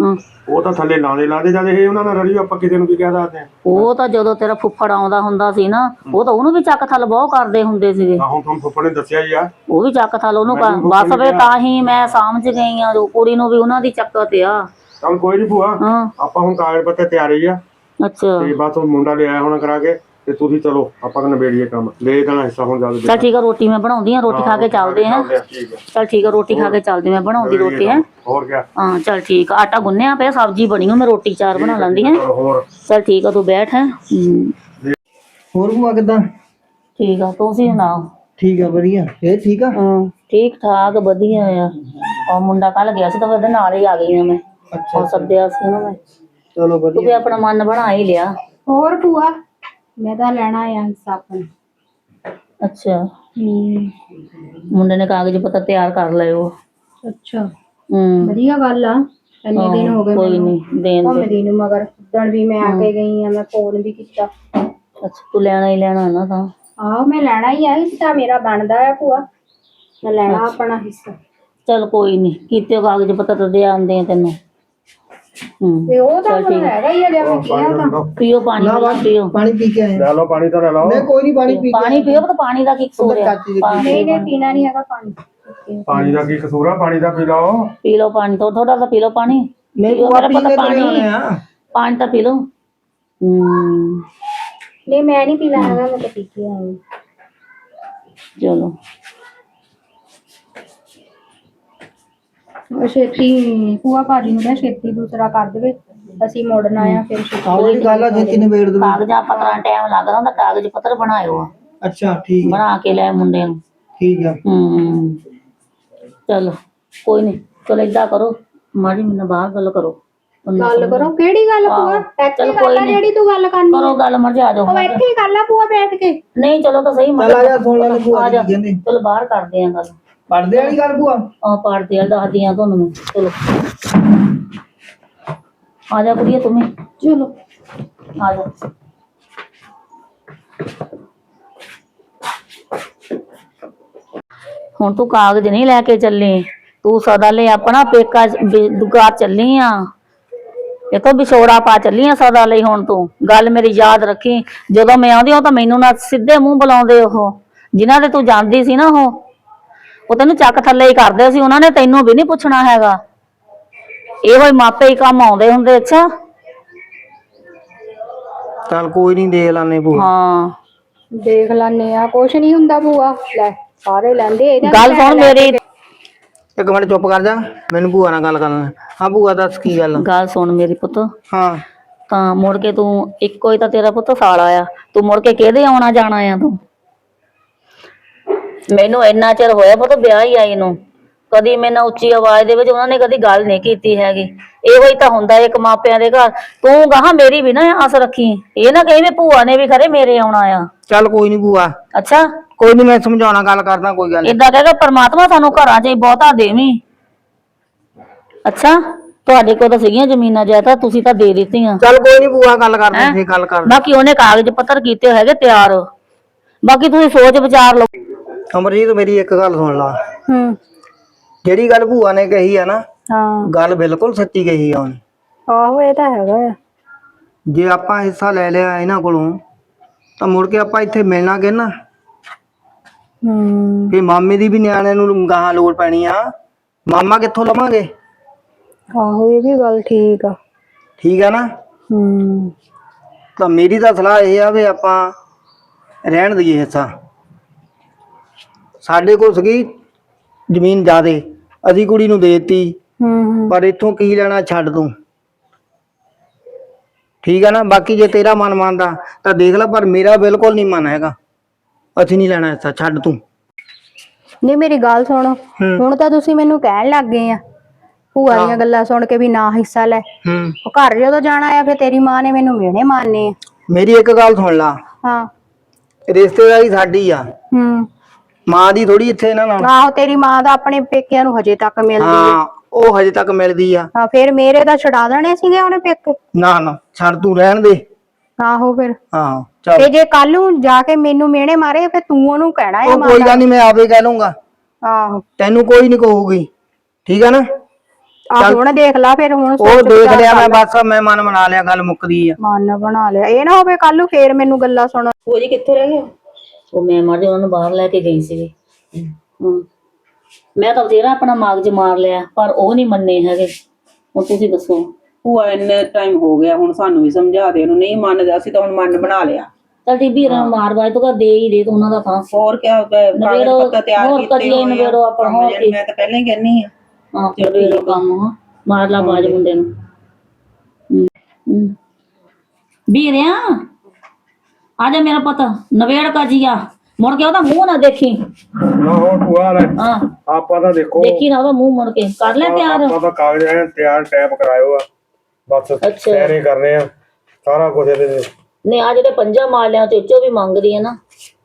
ਹਮ। ਉਹ ਤਾਂ ਥੱਲੇ ਲਾਉਂਦੇ ਲਾਉਂਦੇ ਜਦ ਇਹ ਉਹਨਾਂ ਨਾਲ ਰੜੀ ਆਪਾਂ ਕਿਸੇ ਨੂੰ ਵੀ ਕਹਿ ਸਕਦੇ ਆ? ਉਹ ਤਾਂ ਜਦੋਂ ਤੇਰਾ ਫੁੱਫੜ ਆਉਂਦਾ ਹੁੰਦਾ ਸੀ ਨਾ ਉਹ ਤਾਂ ਉਹਨੂੰ ਵੀ ਚੱਕ ਥਲ ਬਹੁਤ ਕਰਦੇ ਹੁੰਦੇ ਸੀਗੇ। ਆਹ ਹੁਣ ਤੁਹਾਨੂੰ ਫੁੱਫੜ ਨੇ ਦੱਸਿਆ ਹੀ ਆ। ਉਹ ਵੀ ਚੱਕ ਥਲ ਉਹਨੂੰ ਕਰ- ਬਸ ਵੇ ਤਾਂ ਹੀ ਮੈਂ ਸਮਝ ਗਈ ਆ ਉਹ ਕੁੜੀ ਨੂੰ ਵੀ ਉਹਨਾਂ ਦੀ ਚੱਕਤ ਆ। ਚੱਲ ਕੋਈ ਨਹੀਂ ਭੂਆ ਹਾਂ। ਆਪਾਂ ਹੁਣ ਕਾਗਜ਼ ਪੱਤਰ ਤਿਆਰੀ ਆ। ਅੱਛਾ। ਤੇ ਬਸ ਉਹ ਮੁੰਡਾ ਲਿਆਇਆ ਹੋਣਾ ਕਰਾ ਕੇ ਤੇ ਤੁਸੀਂ ਚਲੋ ਆਪਾਂ ਤਾਂ ਨਵੇੜੀਏ ਕੰਮ। ਲੈ ਦੇਣਾ ਹਿੱਸਾ ਹੁਣ ਜਦ ਚਲ ਠੀਕ ਆ ਰੋਟੀ ਮੈਂ ਬਣਾਉਂਦੀ ਆ ਰੋਟੀ ਖਾ ਕੇ ਚੱਲਦੇ ਆ ਠੀਕ ਆ ਚਲ ਠੀਕ ਆ ਰੋਟੀ ਖਾ ਕੇ ਚੱਲਦੇ ਮੈਂ ਬਣਾਉਂਦੀ ਰੋਟੀ ਹੈ। ਹੋਰ ਕਿਆ? ਹਾਂ ਚਲ ਠੀਕ ਆ ਆਟਾ ਗੁੰਨਿਆ ਪਿਆ ਸਬਜ਼ੀ ਬਣੀ ਹੋ ਮੈਂ ਰੋਟੀ ਚਾਰ ਬਣਾ ਲੈਂਦੀ ਹੈ। ਹੋਰ? ਚਲ ਠੀਕ ਆ ਤੂੰ ਬੈਠ ਹੈ। ਹੋਰ ਭੂਆ ਕਿੱਦਾਂ? ਠੀਕ ਆ ਤੁਸੀਂ ਸੁਣਾਓ? ਠੀਕ ਆ ਵਧੀਆ। ਇਹ ਠੀਕ ਆ? ਹਾਂ ਠੀਕ ਠਾਕ ਵਧੀਆ ਆ। ਉਹ ਮੁੰਡਾ ਕੱਲ ਗਿਆ ਸੀ ਤਾਂ ਉਹਦੇ ਨਾਲ ਹੀ ਆ ਗਈ ਆ ਮੈਂ। ਅੱਛਾ। ਸੱਦਿਆ ਸੀ ਉਹਨੂੰ ਮੈਂ। ਚਲੋ ਤੂੰ ਵਧੀਆ ਆਪਣਾ ਮਨ ਬਣਾ ਹੀ ਲਿਆ। ਹੋਰ ਭੂਆ ਮੈਂ ਤਾਂ ਲੈਣਾ ਆ ਹਿੱਸਾ ਆਪਣਾ ਅੱਛਾ। ਹੂੰ। ਮੁੰਡੇ ਨੇ ਕਾਗਜ਼ ਪੱਤਰ ਤਿਆਰ ਕਰ ਲਏ ਉਹ। ਅੱਛਾ। ਹੂੰ। ਵਧੀਆ ਗੱਲ ਆ। ਇੰਨੇ ਦਿਨ ਹੋ ਗਏ ਕੋਈ ਮੈਨੂੰ। ਨਹੀਂ ਦੇਣ ਦੇ। ਘੁੰਮਦੀ ਨੂੰ ਮਗਰ ਉਦਣ ਵੀ ਮੈਂ ਆ ਕੇ ਗਈ ਆ ਮੈਂ ਫੋਨ ਵੀ ਕੀਤਾ। ਅੱਛਾ ਤੂੰ ਲੈਣਾ ਹੀ ਲੈਣਾ ਨਾ ਤਾਂ। ਆਹੋ ਮੈਂ ਲੈਣਾ ਹੀ ਆ ਹਿੱਸਾ ਮੇਰਾ ਬਣਦਾ ਆ ਭੂਆ। ਮੈਂ ਲੈਣਾ ਆਪਣਾ ਹਿੱਸਾ। ਚਲ ਕੋਈ ਨਹੀਂ ਕੀਤੇ ਕਾਗਜ਼ ਪੱਤਰ ਤਾਂ ਆਂਦੇ ਆ ਤੈਨੂੰ। ਹੂੰ। ਤੇ ਉਹ ਤਾਂ ਹੁਣ ਹੈਗਾ ਹੀ ਆ ਜਿਵੇਂ ਕਿਹਾ ਤਾਂ। ਪੀਓ ਪਾਣੀ ਪਹਿਲਾਂ ਪੀਓ ਪਾਣੀ ਪੀ ਕੇ ਆਏ। ਲੈ ਲਓ ਪਾਣੀ ਤਾਂ ਲੈ ਲਓ। ਨਹੀਂ ਕੋਈ ਨਹੀਂ ਪਾਣੀ ਪੀ ਕੇ ਪਾਣੀ ਪੀਓ ਤਾਂ ਪਾਣੀ ਦਾ ਕੀ ਕਸੂਰ ਆ ਚਾਚੀ ਦੀ ਨਹੀਂ ਨਹੀਂ ਪੀਣਾ। ਨਹੀਂ ਹੈਗਾ ਪਾਣੀ। ਪਾਣੀ ਦਾ ਕੀ ਕਸੂਰ ਆ? ਪਾਣੀ ਦਾ ਪੀ ਲਓ। ਪੀ ਲਓ ਪਾਣੀ ਥੋੜਾ ਥੋੜਾ ਤਾਂ ਪੀ ਲਓ ਪਾਣੀ। ਨਹੀਂ ਪਾਣੀ ਪਾਣੀ ਤਾਂ ਪੀ ਹੂੰ। ਨਹੀਂ ਮੈਂ ਨਹੀਂ ਪੀਣਾ ਹੈਗਾ ਮੈਂ ਤਾਂ ਪੀ ਕੇ ਆਈ। ਚਲੋ। ਛੇਤੀ ਭੂਆ ਭਾਜੀ ਨੂੰ ਕਹਿ ਛੇਤੀ ਦੂਸਰਾ ਕਰ ਦੇਵੇ ਅਸੀਂ ਮੁੜਨਾ ਆ ਫਿਰ ਛੇਤੀ ਇਹ ਗੱਲ ਆ ਜੇ ਤਿੰਨ ਵੇੜ ਦੂ ਕਾਗਜ਼ਾਂ ਪੱਤਰਾਂ ਟਾਈਮ ਲੱਗਦਾ ਹੁੰਦਾ ਕਾਗਜ਼ ਪੱਤਰ ਬਣਾਇਓ ਅੱਛਾ ਠੀਕ ਬਣਾ ਕੇ ਲੈ ਮੁੰਡੇ ਨੂੰ। ਠੀਕ ਹੈ ਹੂੰ ਚਲੋ ਕੋਈ ਨਹੀਂ ਚਲੋ ਏਦਾਂ ਕਰੋ ਮਾੜੀ ਮੈਨੂੰ ਬਾਹਰ ਗੱਲ ਕਰੋ। ਗੱਲ ਕਰੋ ਕਿਹੜੀ ਗੱਲ ਭੂਆ? ਇੱਥੇ ਚੱਲ ਗੱਲ ਕੋਈ ਆ। ਜਿਹੜੀ ਤੂੰ ਗੱਲ ਕਰਨੀ ਕਰੋ ਗੱਲ ਮਰਜ਼ੀ ਆ ਜਾਓ। ਉਹ ਇੱਥੇ ਹੀ ਕਰ ਲੈ ਭੂਆ ਬੈਠ ਕੇ। ਨਹੀਂ ਚਲੋ ਤਾਂ ਸਹੀ ਚੱਲ ਆ ਜਾ ਸੁਣ ਲੈ ਭੂਆ ਆ ਜਾ। ਕੀ ਕਹਿੰਦੇ। ਚਲੋ ਬਾਹਰ ਕਰਦੇ ਆਂ ਗੱਲ। ਪੜਦੇ ਵਾਲੀ ਗੱਲ ਭੂਆ? ਆ ਪੜਦੇ ਆ ਦੱਸਦੀ ਆ ਤੁਹਾਨੂੰ। ਮੈਂ ਚਲੋ। ਆ ਜਾ ਕੁੜੀਏ ਤੁਮੇ ਚਲੋ। ਆ ਜਾ। ਹੁਣ ਤੂੰ ਕਾਗਜ਼ ਨਹੀਂ ਲੈ ਕੇ ਚੱਲੀ। ਤੂੰ ਸਦਾ ਲਈ ਆਪਣਾ ਪੇਕਾ ਦੁਕਾਨ ਚੱਲੀ ਆ। ਦੇਖੋ ਵਿਛੋੜਾ ਪਾ ਚੱਲੀ ਆ ਸਦਾ ਲਈ ਹੁਣ ਤੂੰ। ਗੱਲ ਮੇਰੀ ਯਾਦ ਰੱਖੀ। ਜਦੋਂ ਮੈਂ ਆਉਂਦੀ ਹਾਂ ਤਾਂ ਮੈਨੂੰ ਨਾ ਸਿੱਧੇ ਮੂੰਹ ਬੁਲਾਉਂਦੇ ਉਹ। ਜਿਨ੍ਹਾਂ ਦੇ ਤੂੰ ਜਾਂਦੀ ਸੀ ਨਾ ਉਹ। ਉਹ ਤੈਨੂੰ ਚੱਕ ਥੱਲੇ ਹੀ ਕਰਦੇ ਸੀ ਉਹਨਾਂ ਨੇ ਤੈਨੂੰ ਵੀ ਨਹੀਂ ਪੁੱਛਣਾ ਹੈਗਾ। ਇਹੋ ਹੀ ਮਾਪੇ ਹੀ ਕੰਮ ਆਉਂਦੇ ਹੁੰਦੇ ਅੱਛਾ? ਚੱਲ ਕੋਈ ਨਹੀਂ ਦੇਖ ਲਾਨੇ ਭੂਆ। ਹਾਂ। ਦੇਖ ਲੈਨੇ ਆ ਕੁਛ ਨਹੀਂ ਹੁੰਦਾ ਭੂਆ। ਲੈ ਸਾਰੇ ਲੈਂਦੇ ਇਹਦਾ ਗੱਲ ਸੁਣ ਮੇਰੀ। ਇੱਕ ਮਿੰਟ ਚੁੱਪ ਕਰ ਜਾ। ਮੈਨੂੰ ਭੂਆ ਨਾਲ ਗੱਲ ਕਰਨਾ। ਹਾਂ ਭੂਆ ਦੱਸ ਕੀ ਗੱਲ ਆ? ਗੱਲ ਸੁਣ ਮੇਰੀ ਪੁੱਤ। ਹਾਂ। ਤਾਂ ਮੁੜ ਕੇ ਤੂੰ ਇੱਕੋ ਹੀ ਤਾਂ ਤੇਰਾ ਪੁੱਤ ਸਾਲ ਆਇਆ ਤੂੰ ਮੁੜ ਕੇ ਕਿਹਦੇ ਆਉਣਾ ਜਾਣਾ ਆ ਤੂੰ? ਮੈਨੂੰ ਇੰਨਾ ਚਿਰ ਹੋਇਆ ਪੁੱਤ ਵਿਆਹ ਹੀ ਆਈ ਨੂੰ। ਕਦੀ ਮੈਨਾਂ ਉੱਚੀ ਆਵਾਜ਼ ਦੇ ਵਿੱਚ ਉਹਨਾਂ ਨੇ ਕਦੀ ਗੱਲ ਨਹੀਂ ਕੀਤੀ ਹੈਗੀ। ਇਹੋ ਹੀ ਤਾਂ ਹੁੰਦਾ ਇੱਕ ਮਾਪਿਆਂ ਦੇ ਘਰ। ਤੂੰ ਗਾਹਾਂ ਮੇਰੀ ਵੀ ਨਾ ਆਸ ਰੱਖੀ। ਇਹ ਨਾ ਕਹੀਂ ਵੀ ਭੂਆ ਨੇ ਵੀ ਖਰੇ ਮੇਰੇ ਆਉਣਾ ਆ। ਚੱਲ ਕੋਈ ਨਹੀਂ ਭੂਆ। ਅੱਛਾ? ਕੋਈ ਨਹੀਂ ਮੈਂ ਸਮਝਾਉਣਾ ਗੱਲ ਕਰਦਾ ਕੋਈ ਗੱਲ ਨੀ। ਇਦਾਂ ਕਹੇਗਾ ਪ੍ਰਮਾਤਮਾ ਸਾਨੂੰ ਘਰਾਂ 'ਚ ਹੀ ਬਹੁਤਾ ਦੇਵੀਂ। ਅੱਛਾ? ਤੁਹਾਡੇ ਕੋਲ ਤਾਂ ਸੀਗੀਆਂ ਜ਼ਮੀਨਾਂ ਜਾਇਦਾਦ ਤੁਸੀਂ ਤਾਂ ਦੇ ਦਿੱਤੀਆਂ। ਚੱਲ ਕੋਈ ਨਹੀਂ ਭੂਆ ਗੱਲ ਕਰਦੇ ਫੇਰ ਗੱਲ ਕਰਦੇ। ਬਾਕੀ ਉਹਨੇ ਕਾਗਜ਼ ਪੱਤਰ ਕੀਤੇ ਹੈਗੇ ਤਿਆਰ। ਬਾਕੀ ਤੁਸੀਂ ਸੋਚ ਵਿਚਾਰ ਲਓ। ਅਮਰਜੀਤ ਮੇਰੀ ਇੱਕ ਗੱਲ ਸੁਣ ਲਾ। ਹੂੰ। ਜਿਹੜੀ ਗੱਲ ਭੂਆ ਨੇ ਕਹੀ ਆ ਨਾ ਹਾਂ। ਗੱਲ ਬਿਲਕੁਲ ਸੱਚੀ ਕਹੀ ਆ ਉਹਨੇ। ਆਹੋ ਇਹ ਤਾਂ ਹੈਗਾ ਆ। ਜੇ ਆਪਾਂ ਹਿੱਸਾ ਲੈ ਲਿਆ ਇਹਨਾਂ ਕੋਲੋਂ ਤਾਂ ਮੁੜ ਕੇ ਆਪਾਂ ਇੱਥੇ ਮਿਲਣਾ ਕਿ ਨਾ? ਹੂੰ। ਫੇ ਮਾਮੇ ਦੀ ਵੀ ਨਿਆਣੇ ਨੂੰ ਗਾਹਾਂ ਲੋੜ ਪੈਣੀ ਆ। ਮਾਮਾ ਕਿੱਥੋਂ ਲਵਾਂਗੇ? ਆਹੋ ਇਹ ਵੀ ਗੱਲ ਠੀਕ ਆ। ਠੀਕ ਆ ਨਾ? ਹੂੰ। ਤਾਂ ਮੇਰੀ ਤਾਂ ਸਲਾਹ ਇਹ ਆ ਵੀ ਆਪਾਂ ਰਹਿਣ ਦਈਏ ਹਿੱਸਾ। ਸਾਡੇ ਕੋਲ ਸੀਗੀ ਜ਼ਮੀਨ ਜ਼ਿਆਦੇ ਅਸੀਂ ਕੁੜੀ ਨੂੰ ਦੇ ਦਿੱਤੀ। ਹੂੰ ਪਰ ਇੱਥੋਂ ਕੀ ਲੈਣਾ ਛੱਡ ਤੂੰ? ਠੀਕ ਆ ਨਾ? ਬਾਕੀ ਜੇ ਤੇਰਾ ਮਨ ਮੰਨਦਾ ਤਾਂ ਦੇਖ ਲੈ ਪਰ ਮੇਰਾ ਬਿਲਕੁਲ ਨਹੀਂ ਮਨ ਹੈਗਾ। ਅਸੀਂ ਨਹੀਂ ਲੈਣਾ ਹਿੱਸਾ ਛੱਡ ਤੂੰ। ਨਹੀਂ ਮੇਰੀ ਗੱਲ ਸੁਣੋ। ਹੂੰ। ਹੁਣ ਤਾਂ ਤੁਸੀਂ ਮੈਨੂੰ ਕਹਿਣ ਲੱਗ ਗਏ ਆ। ਭੂਆ ਦੀਆਂ ਗੱਲਾਂ ਸੁਣ ਕੇ ਵੀ ਨਾ ਹਿੱਸਾ ਲੈ। ਹੂੰ। ਉਹ ਘਰ ਜਦੋਂ ਜਾਣਾ ਆ ਫਿਰ ਤੇਰੀ ਮਾਂ ਨੇ ਮੈਨੂੰ ਮਿਹਣੇ ਮਾਰਨੇ ਆ। ਮੇਰੀ ਇੱਕ ਗੱਲ ਸੁਣ ਲਾ। ਹਾਂ। ਰਿਸ਼ਤੇਦਾਰੀ ਸਾਡੀ ਆ। ਹੂੰ। ਮਾਂ ਦੀ ਥੋੜੀ ਇੱਥੇ ਇਹਨਾਂ ਨਾਲ ਆਹੋ ਤੇਰੀ ਮਾਂ ਦਾ ਆਪਣੇ ਪੇਕਿਆਂ ਨੂੰ ਹਜੇ ਤੱਕ ਮਿਲਦੀ ਆ। ਹਾਂ ਉਹ ਹਜੇ ਤੱਕ ਮਿਲਦੀ ਆ। ਹਾਂ ਫਿਰ ਮੇਰੇ ਤਾਂ ਛਡਾ ਦੇਣੇ ਸੀਗੇ ਉਹਨੇ ਪੇਕੇ। ਨਾ ਨਾ ਛੱਡ ਤੂੰ ਰਹਿਣ ਦੇ। ਆਹੋ ਫਿਰ। ਹਾਂ ਚੱਲ। ਤੇ ਜੇ ਕੱਲ ਨੂੰ ਜਾ ਕੇ ਮੈਨੂੰ ਮਿਹਣੇ ਮਾਰੇ ਫਿਰ ਤੂੰ ਉਹਨੂੰ ਕਹਿਣਾ ਆ ਉਹ ਕੋਈ ਗੱਲ ਨਹੀਂ ਮੈਂ ਆਪੇ ਕਹਿ ਲੂੰਗਾ। ਆਹੋ। ਤੈਨੂੰ ਕੋਈ ਨਹੀਂ ਕਹੂਗੀ। ਠੀਕ ਆ ਨਾ? ਆਹ ਹੁਣ ਦੇਖ ਲਾ ਫਿਰ ਹੁਣ ਉਹ ਦੇਖ ਲਿਆ ਮੈਂ ਬਸ ਮੈਂ ਮਨ ਬਣਾ ਲਿਆ ਗੱਲ ਮੁੱਕਦੀ ਆ। ਮਨ ਬਣਾ ਲਿਆ। ਇਹ ਨਾ ਹੋਵੇ ਕੱਲ ਨੂੰ ਫੇਰ ਮੈਨੂੰ ਗੱਲਾਂ ਸੁਣ। ਉਹ ਜੀ ਕਿੱਥੇ ਰਹਿ ਗਿਆ ਉਹ ਮੈਂ ਮਾਰ ਉਹਨਾਂ ਨੂੰ ਬਾਹਰ ਲੈ ਕੇ ਗਈ ਹੂੰ। ਮੈਂ ਤਾਂ ਬਥੇਰਾ ਆਪਣਾ ਮਾਗਜ ਮਾਰ ਲਿਆ ਪਰ ਉਹ ਨਹੀਂ ਮੰਨੇ ਹੈਗੇ। ਹੁਣ ਤੁਸੀਂ ਦੱਸੋ। ਭੂਆ ਇੰਨੇ ਟਾਈਮ ਹੋ ਗਿਆ ਹੁਣ ਸਾਨੂੰ ਵੀ ਸਮਝਾ ਦੇ ਉਹਨੂੰ। ਨਹੀਂ ਮੰਨਦਾ ਅਸੀਂ ਤਾਂ ਹੁਣ ਮਨ ਬਣਾ ਲਿਆ। ਚਲ ਟੀਬੀ ਰਾਂ ਮਾਰ ਬਾਜ ਤੋਂ ਦੇ ਹੀ ਦੇ ਤੂੰ ਉਹਨਾਂ ਦਾ ਥਾਂ ਹੋਰ ਕਿਆ ਕਾਗਜ਼ ਪੱਤਰ ਤਿਆਰ ਹੋਰ ਕੀਤੇ ਹੋਏ ਆ। ਨਵੇੜੋ ਆਪਾਂ, ਹੋਰ ਕੀ। ਮੈਂ ਤਾਂ ਪਹਿਲਾਂ ਹੀ ਕਹਿੰਨੀ ਆ ਹਾਂ ਨਵੇੜੋ ਕੰਮ ਮਾਰ ਲਾ ਬਾਜ ਮੁੰਡੇ ਨੂੰ। ਵੀਰਿਆ? ਆ ਜਾ ਮੇਰਾ ਪੁੱਤ ਨਵੇੜ ਕਾ ਜੀਆ। ਮੁੜ ਕੇ ਉਹਦਾ ਮੂੰਹ ਨਾ ਦੇਖੀ। ਨਾ ਹੋਰ ਭੂਆ ਲੈ ਹਾਂ। ਆਪਾਂ ਤਾਂ ਦੇਖੋ। ਦੇਖੀ ਨਾ ਉਹਦਾ ਮੂੰਹ ਮੁੜ ਕੇ। ਕਰ ਲੈ ਤਿਆਰ। ਆਪਾਂ ਤਾਂ ਕਾਗਜ਼ ਐਨ ਤਿਆਰ ਟੈਪ ਕਰਾਇਓ ਆ। ਬਸ। ਤਿਆਰੀ ਕਰਨੇ ਆ। ਸਾਰਾ ਕੁਝ ਇਹਦੇ ਨੇ ਆ ਜਿਹੜੇ ਪੰਜਾ ਮਾਰ ਲਿਆ ਤੇ ਚੋ ਵੀ ਮੰਗਦੀ ਹੈ ਨਾ।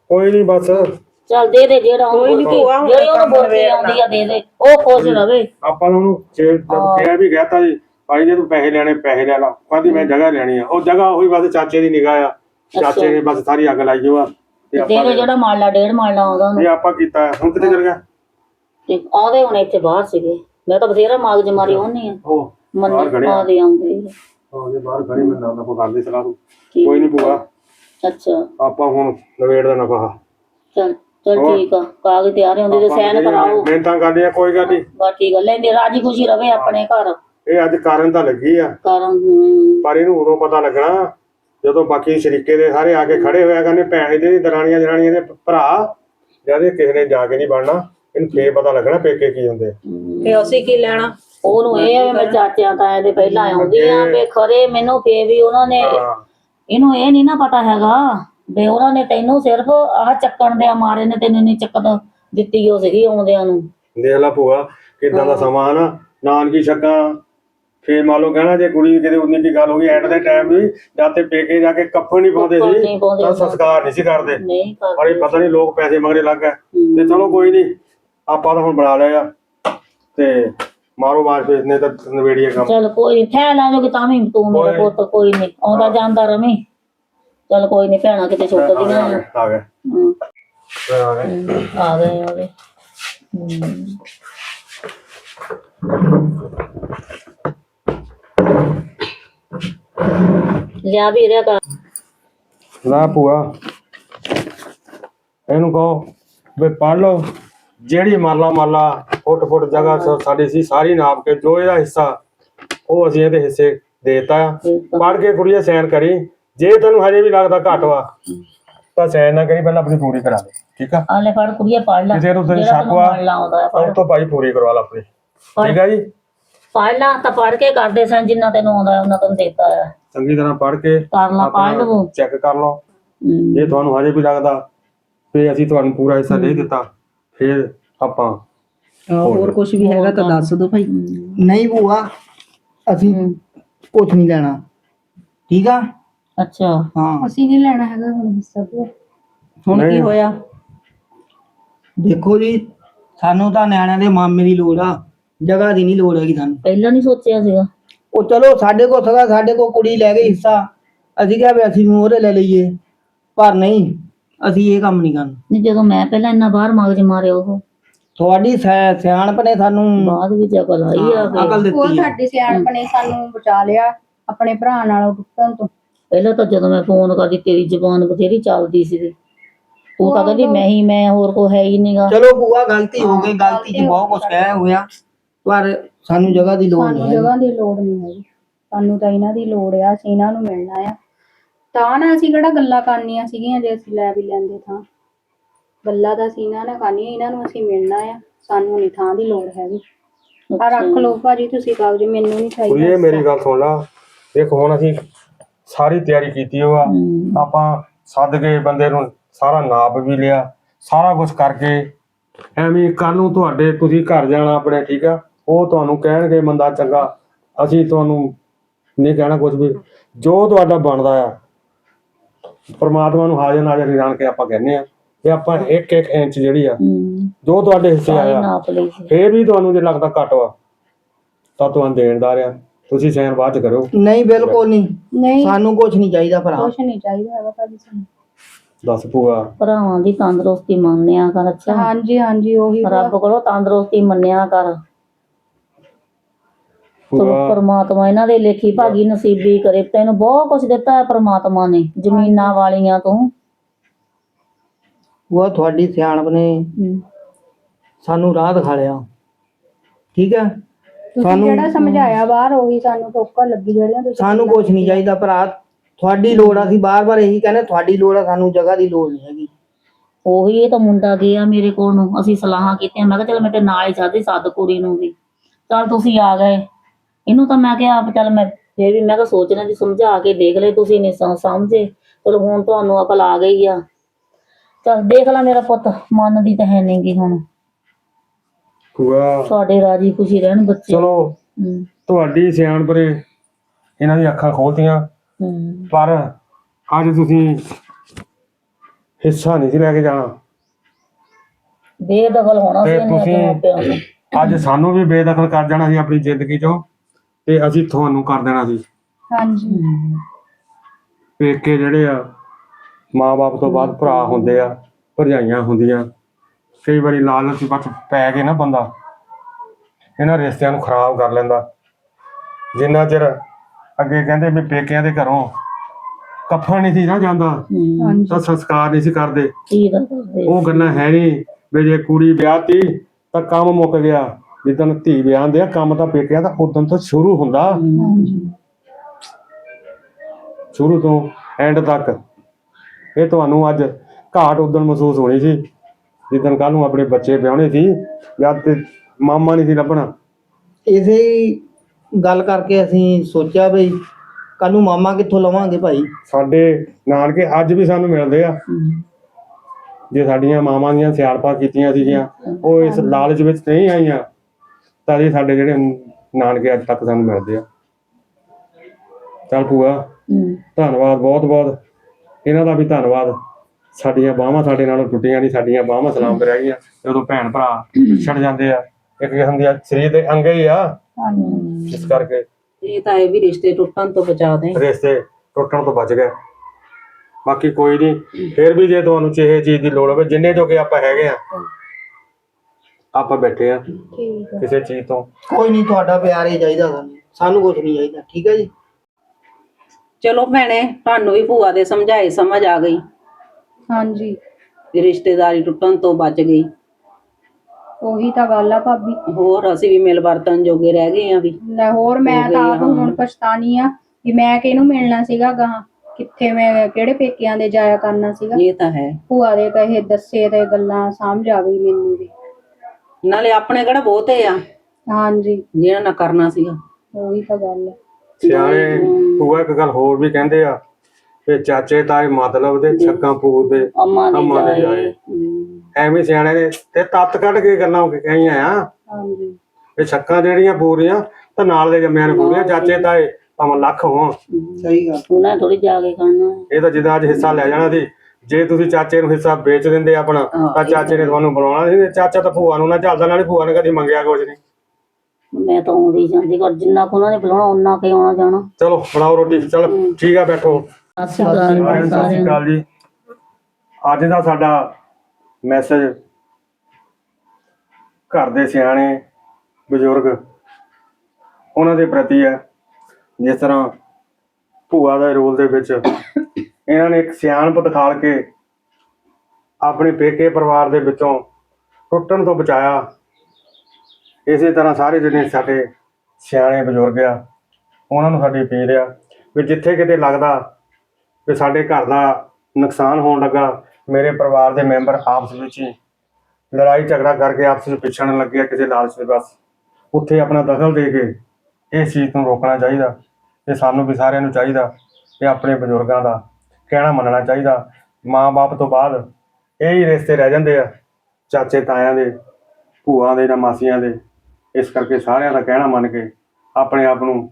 ਕੋਈ ਨਹੀਂ ਬਸ। ਚੱਲ ਦੇ ਦੇ ਜਿਹੜਾ ਉਹਨੂੰ ਭੂਆ, ਹੁਣ ਜਿਹੜੀ ਉਹਨੂੰ ਬੋਲਦੀ ਆਉਂਦੀ ਆ ਦੇ ਦੇ। ਉਹ ਖੁਸ਼ ਰਵੇ। ਆਪਾਂ ਨੂੰ ਉਹਨੂੰ ਜੇ ਕਿਹਾ ਵੀ ਕਹਤਾ ਜੀ ਭਾਈ ਜੇ ਤੂੰ ਪੈਸੇ ਲੈਣੇ ਪੈਸੇ ਲੈ ਲਾ। ਕਹਿੰਦੀ ਮੈਂ ਜਗ੍ਹਾ ਲੈਣੀ ਆ। ਉਹ ਜਗ੍ਹਾ ਉਹੀ ਬਸ ਚਾਚੇ ਦੀ ਨਿਗਾਹ ਆ। ਚਾਚੇ ਨੇ ਬਸ ਸਾਰੀ ਅੱਗ ਲਾਈ ਓ ਆ ਤੇ ਆਪਾਂ ਦੇ ਜਿਹੜਾ ਮਾਰ ਲਾ ਡੇਢ ਮਾਰ ਲਾ ਆਉਂਦਾ ਉਹਨੂੰ? ਇਹ ਆਪਾਂ ਕੀਤਾ ਹੁਣ ਕਿੱਥੇ ਚਲ ਗਿਆ ਤੇ ਆਉਂਦੇ ਹੁਣ ਇੱਥੇ ਬਾਹਰ ਸੀਗੇ। ਮੈਂ ਤਾਂ ਬਥੇਰਾ ਮਗਜ ਮਾਰੀ ਉਹਨੀ ਆ। ਉਹ ਬਾਹਰ ਮੰਨੇ ਖੜੇ ਆ। ਆਉਂਦੇ ਆਉਂਦੇ ਉਹਦੇ ਬਾਹਰ ਖੜੀ ਮੈਂ ਨਾਲ ਆਪਾਂ ਕਰਦੇ ਸਲਾਹ ਠੀਕ। ਕੋਈ ਨਹੀਂ ਭੂਆ। ਅੱਛਾ। ਆਪਾਂ ਹੁਣ ਨਵੇੜ ਦਾ ਨਫਾ। ਚਲ ਚਲ ਠੀਕ ਆ। ਕਾਗਜ਼ ਤਿਆਰ ਹੁੰਦੇ ਤੇ ਸਾਈਨ ਕਰਾਓ। ਮਿਹਨਤਾਂ ਕਰਦੇ ਆ ਕੋਈ ਗੱਲ ਨਹੀਂ ਬਸ ਠੀਕ ਆ ਲੈਂਦੇ ਰਾਜੀ ਖੁਸ਼ੀ ਰਵੇ ਆਪਣੇ ਘਰ। ਇਹ ਅੱਜ ਕਾਰਨ ਤਾਂ ਲੱਗੀ ਆ। ਕਾਰਨ ਹੂੰ। ਪਰ ਇਹਨੂੰ ਉਦੋਂ ਪਤਾ ਲੱਗਣਾ। ਜਦੋਂ ਬਾਕੀ ਸ਼ਰੀਕੇ ਦੇ ਸਾਰੇ ਆ ਕੇ ਖੜੇ ਹੋਇਆ ਕਰਨੇ ਭੈਣ ਦੇ ਦਰਾਣੀਆਂ ਜਰਾਣੀਆਂ ਦੇ ਭਰਾ ਜਦ ਇਹ ਕਿਸੇ ਨੇ ਜਾ ਕੇ ਨਹੀਂ ਬਣਨਾ ਇਹਨੂੰ ਫੇਰ ਪਤਾ ਲੱਗਣਾ ਪੇਕੇ ਕੀ ਹੁੰਦੇ। ਤੇ ਅਸੀਂ ਕੀ ਲੈਣਾ? ਉਹਨੂੰ ਇਹ ਆ ਵੀ ਮੈਂ ਚਾਚਿਆਂ ਤਾਇਆਂ ਦੇ ਪਹਿਲਾਂ ਆਉਂਦੀ ਆ ਵੀ ਖਰੇ ਮੈਨੂੰ ਫੇਰ ਵੀ ਉਹਨਾਂ ਨੇ ਹਾਂ। ਇਹਨੂੰ ਇਹ ਨਹੀਂ ਨਾ ਪਤਾ ਹੈਗਾ ਵੀ ਉਹਨਾਂ ਨੇ ਤੈਨੂੰ ਸਿਰਫ ਆਹ ਚੱਕਣ ਦੇ ਮਾਰੇ ਨੇ ਤੈਨੂੰ ਨਹੀਂ ਚੱਕਦ ਦਿੱਤੀ ਉਹ ਸੀਗੀ ਆਉਂਦਿਆਂ ਨੂੰ। ਦੇਖ ਲਾ ਭੂਆ ਕਿਦਾਂ ਦਾ ਸਮਾਂ ਆ ਨਾ ਨਾਨਕੀ ਛੱਕਾਂ ਫੇਰ ਮੰਨ ਲਓ ਕਹਿਣਾ ਜੇ ਕੁੜੀ ਕਿਤੇ ਉਨੀ ਦੀ ਗੱਲ ਹੋ ਗਈ ਐਂਡ ਦੇ ਟਾਈਮ ਵੀ ਜਦ ਤੇ ਪੇਕੇ ਜਾ ਕੇ ਕੱਫਣ ਨਹੀਂ ਪਾਉਂਦੇ ਕੱਫਣ ਸੀ ਨਹੀਂ ਪਾਉਂਦੇ ਤਾਂ ਸੰਸਕਾਰ ਨਹੀਂ ਸੀ ਕਰਦੇ। ਨਹੀਂ ਪਰ ਇਹ ਪਤਾ ਨਹੀਂ ਲੋਕ ਪੈਸੇ ਮੰਗਣੇ ਲੱਗ ਗਏ। ਤੇ ਚਲੋ ਕੋਈ ਨਹੀਂ ਆਪਾਂ ਤਾਂ ਹੁਣ ਬਣਾ ਲਿਆ ਆ। ਤੇ ਮਾਰੋ ਬਾਜ ਫੇਸ ਨੇ ਤਾਂ ਨਵੇੜੀਏ ਕੰਮ। ਚਲ ਕੋਈ ਨੀ ਠਹਿ ਲਾ ਜੋਗੇ ਤਾਂ ਵੀ ਤੂੰ ਮੇਰਾ ਕੋਈ- ਪੁੱਤ ਕੋਈ ਨਹੀਂ ਆਉਂਦਾ ਜਾਂਦਾ ਰਵੀ। ਚਲ ਕੋਈ ਨਹੀਂ ਭੈਣਾ ਕਿਤੇ ਛੁੱਟ ਆ ਗਏ ਆ ਗਏ ਆ ਗਏ ਆ ਗਏ। ਲਿਆ ਵੀ ਰਿਆ ਕਰ ਭੂਆ। ਇਹਨੂੰ ਕਹੋ ਵੀ ਪੜ ਲਓ। ਜਿਹੜੀ ਮਰਲਾ ਮਰਲਾ ਫੁੱਟ ਫੁੱਟ ਜਗ੍ਹਾ ਸਾ- ਸਾਡੀ ਸੀ ਸਾਰੀ ਨਾਪ ਕੇ ਜੋ ਇਹਦਾ ਹਿੱਸਾ ਉਹ ਅਸੀਂ ਇਹਦੇ ਹਿੱਸੇ ਦੇਤਾ। ਪੜ ਕੇ ਕੁੜੀਏ ਸਾਈਨ ਕਰੀ। ਜੇ ਤੈਨੂੰ ਹਜੇ ਵੀ ਲੱਗਦਾ ਘੱਟ ਵਾ ਤਾਂ ਸਾਈਨ ਨਾ ਕਰੀ ਪਹਿਲਾਂ ਆਪਣੀ ਪੂਰੀ ਕਰਾ ਦੇ। ਠੀਕ ਆ? ਆ ਲੈ ਫੜ ਕੁੜੀਏ ਪੜ ਲੈ। ਕਿਸੇ ਨੂੰ ਤੈਨੂੰ ਜਿਹੜਾ ਸ਼ੱਕ ਤੈਨੂੰ ਵਾ ਪੜ੍ਹਨਾ ਆਉਂਦਾ ਹੈ, ਪੜ੍ਹ। ਸਭ ਤੋਂ ਭਾਈ ਪੂਰੀ ਕਰਵਾ ਲਾ ਆਪਣੀ। ਠੀਕ ਆ ਜੀ? ਪੜ ਲਾ ਤਾਂ ਪੜ ਕੇ ਕਰਦੇ ਸਨ ਜਿੰਨਾ ਤੈਨੂੰ ਆਉਂਦਾ ਉਹਨਾਂ ਤੈਨੂੰ ਦਿੱਤਾ ਹੈ। ਚੰਗੀ ਤਰ੍ਹਾਂ ਪੜ ਕੇ ਕਰ ਲਾ ਪੜ ਲਵੋ। ਚੈੱਕ ਕਰ ਲਓ। ਜੇ ਤੁਹਾਨੂੰ ਹਜੇ ਵੀ ਲੱਗਦਾ ਵੀ ਅਸੀਂ ਤੁਹਾਨੂੰ ਪੂਰਾ ਹਿੱਸਾ ਨਹੀਂ ਦਿੱਤਾ ਫਿਰ ਆਪਾਂ ਹੋਰ ਕੁਝ ਵੀ ਹੈਗਾ ਤਾਂ ਦੱਸ ਦਿਓ ਭਾਈ। ਨਹੀਂ ਭੂਆ ਅਸੀਂ ਕੁਝ ਨਹੀਂ ਲੈਣਾ। ਠੀਕ ਆ? ਅੱਛਾ। ਹਾਂ। ਅਸੀਂ ਨਹੀਂ ਲੈਣਾ ਹੈਗਾ ਹੁਣ ਹਿੱਸਾ। ਹੁਣ ਕੀ ਹੋਇਆ? ਦੇਖੋ ਜੀ ਸਾਨੂੰ ਤਾਂ ਨਿਆਣਿਆਂ ਦੇ ਮਾਮੇ ਦੀ ਲੋੜ ਆ। ਜਗ੍ਹਾ ਦੀ ਨਹੀਂ ਲੋੜ ਹੈਗੀ ਸਾਨੂੰ। ਪਹਿਲਾਂ ਨਹੀਂ ਸੋਚਿਆ ਸੀਗਾ। ਉਹ ਚਲੋ ਸਾਡੇ ਕੋਲ ਸਗਾ ਸਾਡੇ ਕੋਲ ਕੁੜੀ ਲੈ ਗਈ ਹਿੱਸਾ। ਅਸੀਂ ਕਿਹਾ ਵੀ ਅਸੀਂ ਮੋਹਰੇ ਲੈ ਲਈਏ ਪਰ ਨਹੀਂ ਅਸੀਂ ਇਹ ਕੰਮ ਨਹੀਂ ਕਰਨਾ। ਨਹੀਂ ਜਦੋਂ ਮੈਂ ਪਹਿਲਾਂ ਇੰਨਾ ਬਾਹਰ ਮਗਜ ਮਾਰਿਆ ਉਹ। ਤੁਹਾਡੀ ਸਿਆ- ਸਿਆਣਪ ਨੇ ਸਾਨੂੰ ਬਾਅਦ ਵਿੱਚ ਅਕਲ ਆਈ ਆ। ਅਕਲ ਉਹ ਦਿੱਤੀ ਸਾਡੀ ਸਿਆਣਪ ਨੇ ਸਾਨੂੰ ਬਚਾ ਲਿਆ ਆਪਣੇ ਭਰਾ ਨਾਲੋਂ ਟੁੱਟਣ ਤੋਂ। ਪਹਿਲਾਂ ਤਾਂ ਜਦੋਂ ਮੈਂ ਫੋਨ ਕਰਦੀ ਤੇਰੀ ਜ਼ੁਬਾਨ ਬਥੇਰੀ ਚੱਲਦੀ ਸੀ ਤੂੰ ਤਾਂ ਕਹਿੰਦੀ ਮੈਂ ਹੀ ਮੈਂ ਹੋਰ ਕੋ ਹੈ ਹੀ ਨਹੀਂਗਾ ਚਲੋ ਭੂਆ ਗਲਤੀ ਹੋ ਗਈ ਗਲਤੀ 'ਚ ਬਹੁਤ ਕੁਝ ਕਹਿ ਹੋਇਆ। ਪਰ ਸਾਨੂੰ ਜਗ੍ਹਾ ਦੀ ਲੋੜ ਸਾਨੂੰ ਨਹੀਂ ਹੈ ਜਗ੍ਹਾ ਦੀ ਲੋੜ ਨਹੀਂ ਹੈਗੀ। ਸਾਨੂੰ ਤਾਂ ਇਹਨਾਂ ਦੀ ਲੋੜ ਆ ਅਸੀਂ ਇਹਨਾਂ ਨੂੰ ਮਿਲਣਾ ਆ। ਤਾਂ ਨਾ ਅਸੀਂ ਕਿਹੜਾ ਗੱਲਾਂ ਕਰਨੀਆਂ ਸੀਗੀਆਂ ਜੇ ਅਸੀਂ ਲੈ ਵੀ ਲੈਂਦੇ ਥਾਂ ਗੱਲਾਂ ਤਾਂ ਅਸੀਂ ਇਹਨਾਂ ਨਾਲ ਕਰਨੀਆਂ ਇਹਨਾਂ ਨੂੰ ਅਸੀਂ ਮਿਲਣਾ ਆ। ਸਾਨੂੰ ਨਹੀਂ ਥਾਂ ਦੀ ਲੋੜ ਹੈਗੀ। ਆ ਰੱਖ ਲਓ ਭਾਜੀ ਤੁਸੀਂ ਕਾਗਜ਼ ਮੈਨੂੰ ਨਹੀਂ ਚਾਹੀਦਾ ਕੁੜੀਏ ਮੇਰੀ ਗੱਲ ਸੁਣ ਲਾ। ਦੇਖ ਹੁਣ ਅਸੀਂ ਸਾਰੀ ਤਿਆਰੀ ਕੀਤੀ ਹੋਆ। ਆਪਾਂ ਸੱਦ ਕੇ ਬੰਦੇ ਨੂੰ ਸਾਰਾ ਨਾਪ ਵੀ ਲਿਆ। ਸਾਰਾ ਕੁਝ ਕਰਕੇ ਐਵੇਂ ਕੱਲ ਨੂੰ ਤੁਹਾਡੇ ਤੁਸੀਂ ਘਰ ਜਾਣਾ ਆਪਣੇ ਠੀਕ ਆ? ਉਹ ਤੁਹਾਨੂੰ ਕਹਿਣਗੇ ਮੰਦਾ ਚੰਗਾ ਅਸੀਂ ਤੁਹਾਨੂੰ ਨਹੀਂ ਕਹਿਣਾ ਕੁਝ ਵੀ। ਜੋ ਤੁਹਾਡਾ ਬਣਦਾ ਆ ਪਰਮਾਤਮਾ ਨੂੰ ਹਾਜ਼ਰ ਨਾਜ਼ਰ ਜਾਣ ਕੇ ਆਪਾਂ ਕਹਿੰਦੇ ਆ। ਕਿ ਆਪਾਂ ਇੱਕ ਇੱਕ ਇੰਚ ਜਿਹੜੀ ਆ ਜੋ ਤੁਹਾਡੇ ਹਿੱਸੇ ਆਇਆ ਫੇਰ ਵੀ ਤੁਹਾਨੂੰ ਜੇ ਲੱਗਦਾ ਘੱਟ ਵਾ ਤਾਂ ਤੁਹਾਨੂੰ ਦੇਣਦਾਰ ਆ ਤੁਸੀਂ ਸੈਨ ਬਾਅਦ ਚ ਕਰੋ ਨਹੀਂ ਬਿਲਕੁਲ ਨਹੀਂ। ਨਹੀਂ। ਸਾਨੂੰ ਕੁਝ ਨਹੀਂ ਚਾਹੀਦਾ ਭਰਾ। ਕੁਛ ਨਹੀਂ ਚਾਹੀਦਾ ਹੈਗਾ ਭਾਜੀ ਸਾਨੂੰ। ਦੱਸ ਭੂਆ। ਭਰਾਵਾਂ ਦੀ ਤੰਦਰੁਸਤੀ ਮੰਨਿਆ ਕਰ ਅੱਛਾ। ਹਾਂਜੀ ਹਾਂਜੀ ਉਹੀ ਰੱਬ ਕੋਲੋਂ ਤੰਦਰੁਸਤੀ ਮੰਨਿਆ ਕਰ। ਤੂੰ ਭੂਆ ਪਰਮਾਤਮਾ ਇਹਨਾਂ ਦੇ ਲੇਖੀ ਭਾਗੀ ਨਸੀਬੀ ਕਰੇ। ਤੈਨੂੰ ਬਹੁਤ ਕੁਝ ਦਿੱਤਾ ਹੈ ਪਰਮਾਤਮਾ ਨੇ ਜ਼ਮੀਨਾਂ ਵਾਲੀਆਂ ਤੋਂ। ਉਹ ਤੁਹਾਡੀ ਸਿਆਣਪ ਨੇ ਹਮ। ਸਾਨੂੰ ਰਾਹ ਦਿਖਾ ਲਿਆ। ਠੀਕ ਹੈ? ਤੁਸੀਂ ਜਿਹੜਾ ਸਮਝਾਇਆ ਬਾਹਰ ਉਹੀ ਸਾਨੂੰ ਠੋਕਰ ਲੱਗੀ ਜਿਹੜੀਆਂ ਤੁਸੀਂ ਸਾਨੂੰ ਕੁਝ ਨਹੀਂ ਚਾਹੀਦਾ ਭਰਾ। ਤੁਹਾਡੀ ਲੋੜ ਆ ਅਸੀਂ ਬਾਰ-ਬਾਰ ਇਹੀ ਕਹਿੰਦੇ ਤੁਹਾਡੀ ਲੋੜ ਆ ਸਾਨੂੰ ਜਗ੍ਹਾ ਦੀ ਲੋੜ ਨਹੀਂ ਹੈਗੀ। ਉਹੀ ਇਹ ਤਾਂ ਮੁੰਡਾ ਗਿਆ ਮੇਰੇ ਕੋਲ ਨੂੰ। ਅਸੀਂ ਸਲਾਹਾਂ ਕੀਤੀਆਂ। ਮੈਂ ਕਿਹਾ ਚਲ ਮੈਂ ਤੇ ਨਾਲ ਹੀ ਸਾਦੀ ਸੱਦ ਕੁੜੀ ਨੂੰ ਵੀ। ਚਲ ਤੁਸੀਂ ਆ ਗਏ। ਇਹਨੂੰ ਤਾਂ ਮੈਂ ਕਿਹਾ ਆਪ ਚੱਲ ਮੈਂ ਫੇਰ ਵੀ ਮੈਂ ਕਿਹਾ ਸੋਚਣਾ ਦੀ ਸਮਝਾ ਕੇ ਦੇਖ ਲੈ ਤੁਸੀਂ ਨਹੀਂ ਸਮ- ਸਮਝੇ। ਚਲੋ ਹੁਣ ਤੁਹਾਨੂੰ ਅਕਲ ਆ ਗਈ ਆ। ਚਲ ਦੇਖ ਲੈ ਮੇਰਾ ਪੁੱਤ ਮੰਨਦੀ ਤਾਂ ਹੈ ਨਹੀਂਗੀ ਹੁਣ। ਭੂਆ। ਤੁਹਾਡੇ ਰਾਜੀ ਖੁਸ਼ੀ ਰਹਿਣ ਬੱਚੇ। ਚਲੋ ਹਮ, ਤੁਹਾਡੀ ਸਿਆਣਪ ਨੇ ਇਹਨਾਂ ਦੀ ਅੱਖਾਂ ਖੋਲਤੀਆਂ। ਹਮ, ਪਰ ਅੱਜ ਤੁਸੀਂ ਹਿੱਸਾ ਨਹੀਂ ਸੀ ਲੈ ਕੇ ਜਾਣਾ। ਬੇਦਖਲ ਹੋਣਾ ਸੀ ਤੇ ਇਹਨੇ ਆਪਣੇ ਤੁਸੀਂ- ਮਾਪਿਆਂ ਨੂੰ। ਅੱਜ ਸਾਨੂੰ ਵੀ ਬੇਦਖਲ ਕਰ ਜਾਣਾ ਸੀ ਆਪਣੀ ਜ਼ਿੰਦਗੀ ਚੋਂ। ਤੇ ਅਸੀਂ ਤੁਹਾਨੂੰ ਕਰ ਦੇਣਾ ਸੀ। ਹਾਂਜੀ। ਪੇਕੇ ਜਿਹੜੇ ਆ ਮਾਂ-ਬਾਪ ਤੋਂ ਬਾਅਦ ਭਰਾ ਹੁੰਦੇ ਆ ਭਰਜਾਈਆਂ ਹੁੰਦੀਆਂ। ਕਈ ਵਾਰੀ ਲਾਲਚ ਵਿੱਚ ਪੈ ਕੇ ਨਾ ਬੰਦਾ ਇਹਨਾਂ ਰਿਸ਼ਤਿਆਂ ਨੂੰ ਖਰਾਬ ਕਰ ਲੈਂਦਾ। ਜਿੰਨਾ ਚਿਰ ਅੱਗੇ ਕਹਿੰਦੇ ਵੀ ਪੇਕਿਆਂ ਦੇ ਘਰੋਂ ਕੱਫਣ ਨਹੀਂ ਸੀ ਨਾ ਜਾਂਦਾ ਤਾਂ ਸੰਸਕਾਰ ਨਹੀਂ ਸੀ ਕਰਦੇ। ਕੀ ਦਾ ਕਰਦੇ ਉਹ ਗੱਲਾਂ ਹੈ ਨਹੀਂ ਵੀ ਜੇ ਕੁੜੀ ਵਿਆਹਤੀ ਤਾਂ ਕੰਮ ਮੁੱਕ ਗਿਆ। ਜਿੱਦਣ ਧੀ ਵਿਆਹਦੇ ਆ ਕੰਮ ਤਾਂ ਪੇਕਿਆਂ ਦਾ ਉਦੋਂ ਤੋਂ ਸ਼ੁਰੂ ਹੁੰਦਾ। ਸ਼ੁਰੂ ਤੋਂ ਐਂਡ ਤੱਕ। ਇਹ ਤੁਹਾਨੂੰ ਅੱਜ ਘਾਟ ਉਦੋਂ ਮਹਿਸੂਸ ਹੋਣੀ ਸੀ ਜਿੱਦਣ ਕੱਲ ਨੂੰ ਆਪਣੇ ਬੱਚੇ ਵਿਆਹਣੇ ਸੀ ਜਦ ਤੇ ਮਾਮਾ ਨਹੀਂ ਸੀ ਲੱਭਣਾ। ਇਸੇ ਹੀ ਗੱਲ ਕਰਕੇ ਅਸੀਂ ਸੋਚਿਆ ਬਈ ਕੱਲ ਨੂੰ ਮਾਮਾ ਕਿੱਥੋਂ ਲਵਾਂਗੇ ਭਾਈ? ਸਾਡੇ ਨਾਨਕੇ ਅੱਜ ਵੀ ਸਾਨੂੰ ਮਿਲਦੇ ਆ। ਜੇ ਸਾਡੀਆਂ ਮਾਵਾਂ ਦੀਆਂ ਸਿਆਣਪਾਂ ਕੀਤੀਆਂ ਸੀਗੀਆਂ ਉਹ ਇਸ ਲਾਲਚ ਵਿੱਚ ਨਹੀਂ ਆਈਆਂ। ਤਾਂ ਇਹ ਸਾਡੇ ਜਿਹੜੇ ਨਾਨਕੇ ਅੱਜ ਤੱਕ ਸਾਨੂੰ ਮਿਲਦੇ ਆ। ਚੱਲ ਭੂਆ ਹੂੰ। ਧੰਨਵਾਦ ਬਹੁਤ ਬਹੁਤ। ਇਹਨਾਂ ਦਾ ਵੀ ਧੰਨਵਾਦ। ਸਾਡੀਆਂ ਬਾਹਾਂ ਸਾਡੇ ਨਾਲੋਂ ਟੁੱਟੀਆਂ ਨਹੀਂ ਸਾਡੀਆਂ ਬਾਹਾਂ ਸਲਾਮਤ ਰਹਿ ਗਈਆਂ। ਜਦੋਂ ਭੈਣ ਭਰਾ ਛੱਡ ਜਾਂਦੇ ਆ ਇੱਕ ਕਿਸਮ ਦੀ ਸਰੀਰ ਦੇ ਅੰਗ ਹੀ ਆ। ਹਾਂਜੀ। ਇਸ ਕਰਕੇ ਇਹ ਤਾਂ ਇਹ ਵੀ ਰਿਸ਼ਤੇ ਟੁੱਟਣ ਤੋਂ ਬਚਾ ਦੇ। ਰਿਸ਼ਤੇ ਟੁੱਟਣ ਤੋਂ ਬਚ ਗਏ। ਬਾਕੀ ਕੋਈ ਨਹੀਂ ਫਿਰ ਵੀ ਜੇ ਤੁਹਾਨੂੰ ਚਿਹੇ ਚੀਜ਼ ਦੀ ਲੋੜ ਹੋਵੇ ਜਿੰਨੇ ਜੋਗੇ ਆਪਾਂ ਹੈਗੇ ਆ ਆਪਾਂ ਬੈਠੇ ਆ ਠੀਕ ਹੈ ਕਿਸੇ ਚੀਜ਼ ਤੋਂ। ਕੋਈ ਨਹੀਂ ਤੁਹਾਡਾ ਪਿਆਰ ਹੀ ਚਾਹੀਦਾ ਸਾਨੂੰ। ਸਾਨੂੰ ਕੁਝ ਨਹੀਂ ਚਾਹੀਦਾ ਠੀਕ ਹੈ ਜੀ? ਚਲੋ ਭੈਣੇ ਤੁਹਾਨੂੰ ਵੀ ਭੂਆ ਦੇ ਸਮਝਾਏ ਸਮਝ ਆ ਗਈ। ਹਾਂਜੀ। ਵੀ ਰਿਸ਼ਤੇਦਾਰੀ ਟੁੱਟਣ ਤੋਂ ਬਚ ਗਈ। ਉਹੀ ਤਾਂ ਗੱਲ ਆ ਭਾਬੀ। ਹੋਰ ਅਸੀਂ ਵੀ ਮਿਲ ਵਰਤਨ ਜੋਗੇ ਰਹਿ ਗਏ ਆ ਵੀ। ਲੈ ਹੋਰ ਮੈਂ ਹੋ ਗਈ ਤਾਂ ਆਪ ਹਾਂ। ਹੁਣ ਪਛਤਾਨੀ ਆ ਵੀ ਮੈਂ ਕਿਹਨੂੰ ਮਿਲਣਾ ਸੀਗਾ ਗਾਂ ਕਿੱਥੇ ਮੈਂ ਕਿਹੜੇ ਪੇਕਿਆਂ ਦੇ ਜਾਇਆ ਕਰਨਾ ਸੀਗਾ? ਇਹ ਤਾਂ ਹੈ। ਭੂਆ ਦੇ ਕਹੇ ਦੱਸੇ ਤੇ ਗੱਲਾਂ ਸਮਝ ਆ ਗਈ ਮੈਨੂੰ ਵੀ। ਨਾਲੇ ਆਪਣੇ ਕਿਹੜਾ ਬਹੁਤੇ ਆ। ਹਾਂਜੀ। ਜਿਹੜਾ ਨਾ ਕਰਨਾ ਸੀਗਾ। ਉਹੀ ਤਾਂ ਗੱਲ ਹੈ ਸਿਆਣੇ ਭੂਆ ਇੱਕ ਗੱਲ ਹੋਰ ਵੀ ਕਹਿੰਦੇ ਆ ਕਿ ਚਾਚੇ ਤਾਏ ਮਤਲਬ ਦੇ ਛੱਕਾਂ ਪੂਰ ਦੇ ਅੰਮਾ ਦੀ ਅੰਮਾਂ ਦੇ ਜਾਏ। ਐਵੇਂ ਸਿਆਣੇ ਨੇ ਤੇ ਤੱਤ ਕੱਢ ਕੇ ਗੱਲਾਂ ਕਹੀਆਂ ਆ। ਹਾਂਜੀ। ਇਹ ਛੱਕਾਂ ਜਿਹੜੀਆਂ ਪੂਰੀਆਂ ਤਾਂ ਨਾਲ ਦੇ ਜੰਮਿਆਂ ਨੇ ਪੂਰੀਆਂ ਚਾਚੇ ਤਾਏ ਭਾਵੇਂ ਲੱਖ ਹੋਣ। ਸਹੀ ਗੱਲ। ਉਹਨਾਂ ਥੋੜੀ ਜਾ ਕੇ ਕਰਨਾ ਇਹ ਤਾਂ ਜਿੱਦਾਂ ਅੱਜ ਹਿੱਸਾ ਲੈ ਜਾਣਾ ਸੀ। ਜੇ ਤੁਸੀਂ ਚਾਚੇ ਨੂੰ ਹਿੱਸਾ ਵੇਚ ਦਿੰਦੇ ਆਪਣਾ ਤਾਂ ਚਾਚੇ ਨੇ ਤੁਹਾਨੂੰ ਬੁਲਾਉਣਾ ਸੀ। ਚਾਚਾ ਤਾਂ ਭੂਆ ਨੂੰ ਨਾ ਚੱਲਦਾ ਨਾਲੇ ਭੂਆ ਨੇ ਕਦੀ ਮੰਗਿਆ ਕੁਝ ਨਹੀਂ। ਮੈਂ ਤਾਂ ਆਉਂਦੀ ਜਾਂਦੀ ਕਰ ਜਿੰਨਾ ਕੁ ਉਹਨਾਂ ਨੇ ਬੁਲਾਉਣਾ ਉਹਨਾਂ ਕੇ ਆਉਣਾ ਜਾਣਾ। ਚਲੋ ਬਣਾਓ ਰੋਟੀ। ਚਲ ਠੀਕ ਆ ਬੈਠੋ। ਸਤਿ ਸ਼੍ਰੀ ਅਕਾਲ ਸਤਿ ਸ਼੍ਰੀ ਅਕਾਲ ਜੀ ਅੱਜ ਦਾ ਸਾਡਾ ਮੈਸੇਜ ਘਰ ਦੇ ਸਿਆਣੇ ਬਜ਼ੁਰਗ ਉਹਨਾਂ ਦੇ ਪ੍ਰਤੀ ਹੈ। ਜਿਸ ਤਰ੍ਹਾਂ ਭੂਆ ਦਾ ਰੋਲ ਦੇ ਵਿੱਚ ਇਹਨਾਂ ਨੇ ਇੱਕ ਸਿਆਣਪ ਦਿਖਾਲ ਕੇ ਆਪਣੇ ਪੇਕੇ ਪਰਿਵਾਰ ਦੇ ਵਿੱਚੋਂ ਟੁੱਟਣ ਤੋਂ ਬਚਾਇਆ। ਇਸੇ ਤਰ੍ਹਾਂ ਸਾਰੇ ਜਿਹੜੇ ਸਾਡੇ ਸਿਆਣੇ ਬਜ਼ੁਰਗ ਆ। ਉਹਨਾਂ ਨੂੰ ਸਾਡੀ ਅਪੀਲ ਆ ਵੀ ਜਿੱਥੇ ਕਿਤੇ ਲੱਗਦਾ ਵੀ ਸਾਡੇ ਘਰ ਦਾ ਨੁਕਸਾਨ ਹੋਣ ਲੱਗਾ, ਮੇਰੇ ਪਰਿਵਾਰ ਦੇ ਮੈਂਬਰ ਆਪਸ ਵਿੱਚ ਹੀ ਲੜਾਈ ਝਗੜਾ ਕਰਕੇ ਆਪਸ ਵਿੱਚ ਪਿਛੜਨ ਲੱਗੇ ਆ ਕਿਸੇ ਲਾਲਚ ਦੇ ਬਸ ਉੱਥੇ ਆਪਣਾ ਦਖਲ ਦੇ ਕੇ ਇਸ ਚੀਜ਼ ਨੂੰ ਰੋਕਣਾ ਚਾਹੀਦਾ। ਤੇ ਸਾਨੂੰ ਵੀ ਸਾਰਿਆਂ ਨੂੰ ਚਾਹੀਦਾ ਕਿ ਆਪਣੇ ਬਜ਼ੁਰਗਾਂ ਦਾ ਕਹਿਣਾ ਮੰਨਣਾ ਚਾਹੀਦਾ। ਮਾਂ-ਬਾਪ ਤੋਂ ਬਾਅਦ ਇਹ ਹੀ ਰਿਸ਼ਤੇ ਰਹਿ ਜਾਂਦੇ ਆ ਚਾਚੇ ਤਾਇਆਂ ਦੇ ਭੂਆ ਦੇ ਜਾਂ ਮਾਸੀਆਂ ਦੇ। ਇਸ ਕਰਕੇ ਸਾਰਿਆਂ ਦਾ ਕਹਿਣਾ ਮੰਨ ਕੇ ਆਪਣੇ ਆਪ ਨੂੰ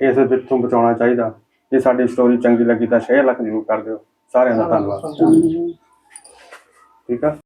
ਇਸ ਵਿੱਚੋਂ ਬਚਾਉਣਾ ਚਾਹੀਦਾ। ਜੇ ਸਾਡੀ ਸਟੋਰੀ ਚੰਗੀ ਲੱਗੀ ਤਾਂ ਸ਼ੇਅਰ ਲੱਖ ਜ਼ਰੂਰ ਕਰ ਦਿਓ। ਸਾਰਿਆਂ ਦਾ ਧੰਨਵਾਦ। ਠੀਕ ਆ?